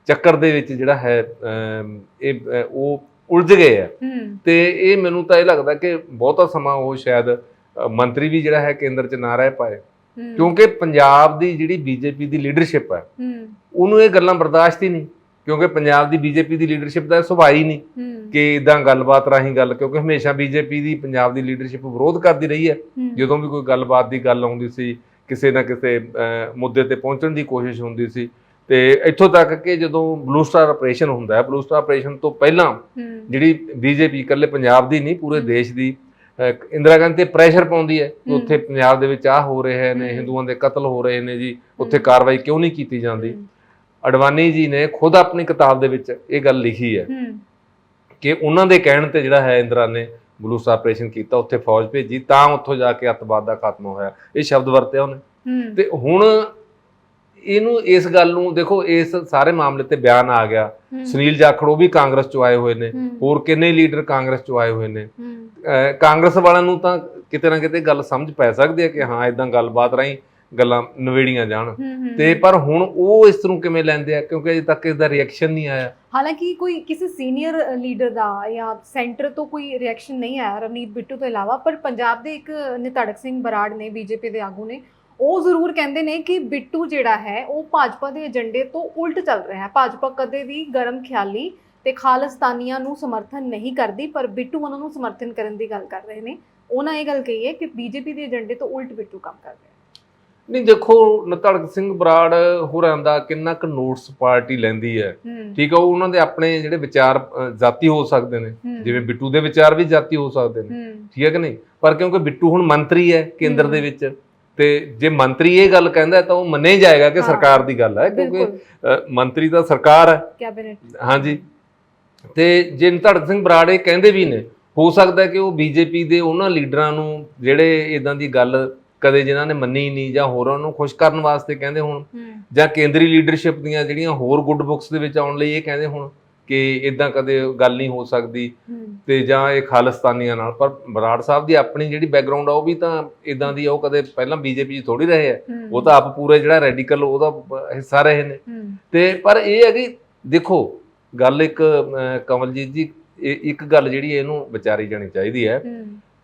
ਚੱਕਰ ਦੇ ਵਿੱਚ ਜਿਹੜਾ ਹੈ ਇਹ ਉਹ ਉਲਝ ਗਏ ਆ। ਤੇ ਇਹ ਮੈਨੂੰ ਤਾਂ ਇਹ ਲੱਗਦਾ ਕਿ ਬਹੁਤਾ ਸਮਾਂ ਉਹ ਸ਼ਾਇਦ ਮੰਤਰੀ ਵੀ ਜਿਹੜਾ ਹੈ ਕੇਂਦਰ 'ਚ ਨਾ ਰਹਿ ਪਾਏ। ਕਿਉਂਕਿ ਪੰਜਾਬ ਦੀ ਜਿਹੜੀ ਬੀਜੇਪੀ ਦੀ ਲੀਡਰਸ਼ਿਪ ਹੈ ਉਹਨੂੰ ਇਹ ਗੱਲਾਂ ਬਰਦਾਸ਼ਤ ਹੀ ਨਹੀਂ। ਕਿਉਂਕਿ ਪੰਜਾਬ ਦੀ ਬੀਜੇਪੀ ਦੀ ਲੀਡਰਸ਼ਿਪ ਦਾ ਸੁਭਾਅ ਹੀ ਨਹੀਂ ਕਿ ਇਦਾਂ ਗੱਲਬਾਤ ਰਾਹੀਂ ਗੱਲ ਕਿਉਂਕਿ ਹਮੇਸ਼ਾ ਬੀਜੇਪੀ ਦੀ ਪੰਜਾਬ ਦੀ ਲੀਡਰਸ਼ਿਪ ਵਿਰੋਧ ਕਰਦੀ ਰਹੀ ਹੈ। ਜਦੋਂ ਵੀ ਕੋਈ ਗੱਲਬਾਤ ਦੀ ਗੱਲ ਆਉਂਦੀ ਸੀ ਕਿਸੇ ਨਾ ਕਿਸੇ ਮੁੱਦੇ ਤੇ ਪਹੁੰਚਣ ਦੀ ਕੋਸ਼ਿਸ਼ ਹੁੰਦੀ ਸੀ ਤੇ ਇੱਥੋਂ ਤੱਕ ਕਿ ਜਦੋਂ ਬਲੂ ਸਟਾਰ ਆਪਰੇਸ਼ਨ ਹੁੰਦਾ ਹੈ ਬਲੂ ਸਟਾਰ ਆਪਰੇਸ਼ਨ ਤੋਂ ਪਹਿਲਾਂ ਜਿਹੜੀ ਬੀਜੇਪੀ ਇਕੱਲੇ ਪੰਜਾਬ ਦੀ ਨਹੀਂ ਪੂਰੇ। ਦੇਸ਼ ਦੀ ਇੰਦਰਾ ਗਾਂਧੀ ਤੇ ਪ੍ਰੈਸ਼ਰ ਪਾਉਂਦੀ ਹੈ ਕਿ। ਉੱਥੇ ਪੰਜਾਬ ਦੇ ਵਿੱਚ ਆਹ ਹੋ ਰਹੇ ਨੇ। ਹਿੰਦੂਆਂ ਦੇ ਕਤਲ ਹੋ ਰਹੇ ਨੇ ਜੀ ਉੱਥੇ। ਕਾਰਵਾਈ ਕਿਉਂ ਨਹੀਂ ਕੀਤੀ ਜਾਂਦੀ ਅਡਵਾਨੀ ਜੀ ਨੇ ਖੁਦ ਆਪਣੀ ਕਿਤਾਬ ਦੇ ਵਿੱਚ ਇਹ ਗੱਲ ਲਿਖੀ ਹੈ ਕਿ ਉਹਨਾਂ ਦੇ ਕਹਿਣ ਤੇ ਜਿਹੜਾ ਹੈ ਇੰਦਰਾ ਨੇ ਬਲੂ ਸਟਾਰ ਆਪਰੇਸ਼ਨ ਕੀਤਾ ਉੱਥੇ ਫੌਜ ਭੇਜੀ ਤਾਂ ਉੱਥੋਂ ਜਾ ਕੇ ਅੱਤਵਾਦ ਦਾ ਖਾਤਮਾ ਹੋਇਆ ਇਹ ਸ਼ਬਦ ਵਰਤਿਆ ਉਹਨੇ ਤੇ ਹੁਣ ਇਹਨੂੰ ਇਸ ਗੱਲ ਨੂੰ ਦੇਖੋ ਇਸ ਸਾਰੇ ਮਾਮਲੇ ਤੇ ਬਿਆਨ ਆ ਗਿਆ। ਸੁਨੀਲ ਜਾਖੜ ਉਹ ਵੀ ਕਾਂਗਰਸ ਚੋਂ ਆਏ ਹੋਏ ਨੇ। ਹੋਰ ਕਿੰਨੇ ਲੀਡਰ ਕਾਂਗਰਸ ਚੋਂ ਆਏ ਹੋਏ ਨੇ। ਕਾਂਗਰਸ ਵਾਲਿਆਂ ਨੂੰ ਤਾਂ ਕਿਤੇ ਨਾ ਕਿਤੇ ਗੱਲ ਸਮਝ ਪੈ ਸਕਦੀ ਹੈ ਕਿ ਹਾਂ ਇਦਾਂ ਗੱਲਬਾਤ ਰਾਹੀਂ ਗੱਲਾਂ ਨਵੇੜੀਆਂ ਜਾਣ। ਤੇ ਪਰ ਹੁਣ ਉਹ ਇਸ ਨੂੰ ਕਿਵੇਂ ਲੈਂਦੇ ਆ? ਕਿਉਂਕਿ ਅਜੇ ਤੱਕ ਇਸ ਦਾ ਰਿਐਕਸ਼ਨ ਨਹੀਂ ਆਇਆ। ਹਾਲਾਂਕਿ ਕੋਈ ਕਿਸੇ ਸੀਨੀਅਰ ਲੀਡਰ ਦਾ ਜਾਂ ਸੈਂਟਰ ਤੋਂ ਕੋਈ ਰਿਐਕਸ਼ਨ ਨਹੀਂ ਆਇਆ ਰਵਨੀਤ ਬਿੱਟੂ ਤੋਂ ਇਲਾਵਾ। ਪਰ ਪੰਜਾਬ ਦੇ ਇੱਕ ਨਿਧੜਕ ਸਿੰਘ ਬਰਾੜ ਨੇ ਬੀਜੇਪੀ ਦੇ ਆਗੂ ਨੇ ਉਹ ਜ਼ਰੂਰ ਕਹਿੰਦੇ ਨੇ ਕਿ ਬਿੱਟੂ ਜਿਹੜਾ ਹੈ ਉਹ ਭਾਜਪਾ ਦੇ ਏਜੰਡੇ ਤੋਂ ਉਲਟ ਚੱਲ ਰਿਹਾ ਹੈ। ਭਾਜਪਾ ਕਦੇ ਵੀ ਗਰਮ ਖਿਆਲੀ ਤੇ ਖਾਲਿਸਤਾਨੀਆਂ ਨੂੰ ਸਮਰਥਨ ਨਹੀਂ ਕਰਦੀ ਪਰ ਬਿੱਟੂ ਉਹਨਾਂ ਨੂੰ ਸਮਰਥਨ ਕਰਨ ਦੀ ਗੱਲ ਕਰ ਰਹੇ ਨੇ। ਉਹਨਾਂ ਇਹ ਗੱਲ ਕਹੀ ਹੈ ਕਿ ਬੀਜੇਪੀ ਦੇ ਏਜੰਡੇ ਤੋਂ ਉਲਟ ਬਿੱਟੂ ਕੰਮ ਕਰ ਰਿਹਾ ਨਹੀਂ ਦੇਖੋ ਨਤੜਕ ਸਿੰਘ ਬਰਾੜ ਹੋਰਾਂ ਦਾ ਕਿੰਨਾ ਕੁ ਨੋਟਸ ਪਾਰਟੀ ਲੈਂਦੀ ਹੈ। ਹੈ। ਹੂੰ ਠੀਕ ਆ ਉਹ ਉਹਨਾਂ ਦੇ ਆਪਣੇ ਜਿਹੜੇ ਵਿਚਾਰ ਜਾਤੀ ਹੋ ਸਕਦੇ ਨੇ। ਹੂੰ, ਜਿਵੇਂ ਬਿੱਟੂ ਦੇ ਵਿਚਾਰ ਵੀ ਜਾਤੀ ਹੋ ਸਕਦੇ ਨੇ। ਹੂੰ। ਠੀਕ ਹੈ ਕਿ ਨਹੀਂ? ਪਰ ਕਿਉਂਕਿ ਬਿੱਟੂ ਹੁਣ ਮੰਤਰੀ ਹੈ। ਕੇਂਦਰ ਦੇ। ਵਿੱਚ ਤੇ ਜੇ ਮੰਤਰੀ ਇਹ ਗੱਲ ਕਹਿੰਦਾ ਤਾਂ ਉਹ ਮੰਨਿਆ ਹੀ ਜਾਏਗਾ ਕਿ। ਸਰਕਾਰ ਦੀ ਗੱਲ ਹੈ ਕਿਉਂਕਿ ਮੰਤਰੀ ਤਾਂ ਸਰਕਾਰ ਹੈ। ਕੈਬਨਿਟ। ਹਾਂਜੀ। ਤੇ ਜੇ ਧੜਕ ਸਿੰਘ ਬਰਾੜ ਕਹਿੰਦੇ ਵੀ ਨੇ ਹੋ ਸਕਦਾ ਕਿ ਉਹ ਬੀਜੇਪੀ ਦੇ ਉਹਨਾਂ ਲੀਡਰਾਂ ਨੂੰ ਜਿਹੜੇ ਇਦਾਂ ਦੀ ਗੱਲ ਕਦੇ ਜਿਨ੍ਹਾਂ ਨੇ ਮੰਨੀ ਨਹੀਂ ਜਾਂ ਹੋਰਾਂ ਨੂੰ ਖੁਸ਼ ਕਰਨ ਵਾਸਤੇ ਕਹਿੰਦੇ ਹੋਣ ਜਾਂ ਕੇਂਦਰੀ ਲੀਡਰਸ਼ਿਪ ਦੀਆਂ ਜਿਹੜੀਆਂ ਹੋਰ ਗੁੱਡ ਬੁੱਕਸ ਦੇ ਵਿੱਚ ਆਉਣ ਲਈ ਇਹ ਕਹਿੰਦੇ ਹੋਣ ਕਿ ਇਦਾਂ ਕਦੇ ਗੱਲ ਨਹੀਂ ਹੋ ਸਕਦੀ ਤੇ ਜਾਂ ਇਹ ਖਾਲਿਸਤਾਨੀਆਂ ਨਾਲ ਪਰ ਬਰਾੜ ਸਾਹਿਬ ਦੀ ਆਪਣੀ ਜਿਹੜੀ ਬੈਕਗ੍ਰਾਉਂਡ ਆ ਉਹ ਵੀ ਤਾਂ ਇਦਾਂ ਦੀ ਆ ਉਹ ਕਦੇ ਪਹਿਲਾਂ ਬੀਜੇਪੀ 'ਚ ਥੋੜੀ ਰਹੇ ਆ। ਉਹ ਤਾਂ ਆਪ ਪੂਰੇ ਜਿਹੜਾ ਰੈਡੀਕਲ ਉਹਦਾ ਹਿੱਸਾ ਰਹੇ ਨੇ। ਤੇ ਪਰ ਇਹ ਹੈ ਕਿ ਦੇਖੋ ਗੱਲ ਇੱਕ ਕਮਲਜੀਤ ਜੀ ਇੱਕ ਗੱਲ ਜਿਹੜੀ ਇਹਨੂੰ ਵਿਚਾਰੀ ਜਾਣੀ ਚਾਹੀਦੀ ਹੈ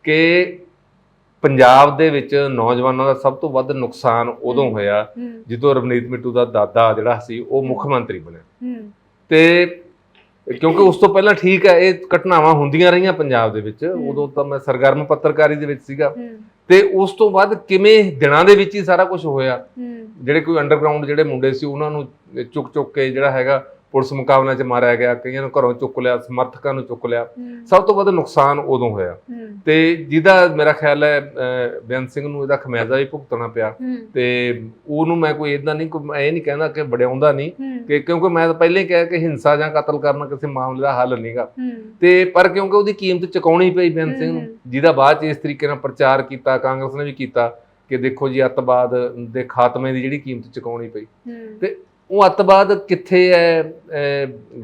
ਕਿ ਪੰਜਾਬ ਦੇ ਵਿੱਚ ਨੌਜਵਾਨਾਂ ਦਾ ਸਭ ਤੋਂ ਵੱਧ ਨੁਕਸਾਨ ਉਦੋਂ। ਹੋਇਆ ਜਦੋਂ ਰਵਨੀਤ ਮਿੱਟੂ ਦਾ ਦਾਦਾ ਜਿਹੜਾ ਸੀ ਉਹ ਮੁੱਖ ਮੰਤਰੀ ਬਣਿਆ। ਤੇ ਕਿਉਂਕਿ ਉਸ ਤੋਂ ਪਹਿਲਾਂ ਠੀਕ ਹੈ ਇਹ ਘਟਨਾਵਾਂ ਹੁੰਦੀਆਂ ਰਹੀਆਂ ਪੰਜਾਬ ਦੇ ਵਿੱਚ। ਉਦੋਂ ਤਾਂ ਮੈਂ ਸਰਗਰਮ ਪੱਤਰਕਾਰੀ ਦੇ ਵਿੱਚ ਸੀਗਾ। ਤੇ ਉਸ ਤੋਂ ਬਾਅਦ ਕਿਵੇਂ ਦਿਨਾਂ ਦੇ ਵਿੱਚ ਹੀ ਸਾਰਾ ਕੁਝ ਹੋਇਆ। ਜਿਹੜੇ ਕੋਈ ਅੰਡਰਗਰਾਉਂਡ ਜਿਹੜੇ ਮੁੰਡੇ ਸੀ ਉਹਨਾਂ ਨੂੰ ਚੁੱਕ ਚੁੱਕ ਕੇ ਜਿਹੜਾ ਹੈਗਾ ਪੁਲਿਸ ਮੁਕਾਬਲਿਆਂ 'ਚ ਮਾਰਿਆ ਗਿਆ ਕਈਆਂ ਨੂੰ ਘਰੋਂ ਚੁੱਕ ਲਿਆ ਸਮਰਥਕਾਂ ਨੂੰ ਚੁੱਕ ਲਿਆ। ਸਭ ਤੋਂ ਵੱਧ ਨੁਕਸਾਨ ਉਦੋਂ ਹੋਇਆ। ਤੇ ਜਿਹਦਾ ਮੇਰਾ ਖਿਆਲ ਹੈ ਬੇਅੰਤ ਸਿੰਘ ਨੂੰ ਇਹਦਾ ਖਮਿਆਜ਼ਾ ਵੀ ਭੁਗਤਣਾ ਪਿਆ। ਤੇ ਉਹਨੂੰ ਮੈਂ ਕੋਈ ਇਦਾਂ ਨਹੀਂ ਕੋਈ ਇਹ ਨਹੀਂ ਕਹਿੰਦਾ ਕਿ ਵਡਿਆਉਂਦਾ ਨਹੀਂ ਕਿ ਕਿਉਂਕਿ ਮੈਂ ਤਾਂ ਪਹਿਲੇ ਕਿਹਾ ਕਿ ਹਿੰਸਾ ਜਾਂ ਕਤਲ ਕਰਨਾ ਕਿਸੇ ਮਾਮਲੇ ਦਾ ਹੱਲ ਨਹੀਂਗਾ। ਤੇ ਪਰ ਕਿਉਂਕਿ ਉਹਦੀ ਕੀਮਤ ਚੁਕਾਉਣੀ ਪਈ ਬੇਅੰਤ ਸਿੰਘ ਨੂੰ। ਜਿਹਦਾ ਬਾਅਦ ਚ ਇਸ ਤਰੀਕੇ ਨਾਲ ਪ੍ਰਚਾਰ ਕੀਤਾ ਕਾਂਗਰਸ ਨੇ ਵੀ ਕੀਤਾ ਕਿ ਦੇਖੋ ਜੀ ਅੱਤਵਾਦ ਦੇ ਖਾਤਮੇ ਦੀ ਜਿਹੜੀ ਕੀਮਤ ਚੁਕਾਉਣੀ ਪਈ। ਤੇ ਉਹ ਅੱਤਵਾਦ ਕਿੱਥੇ ਹੈ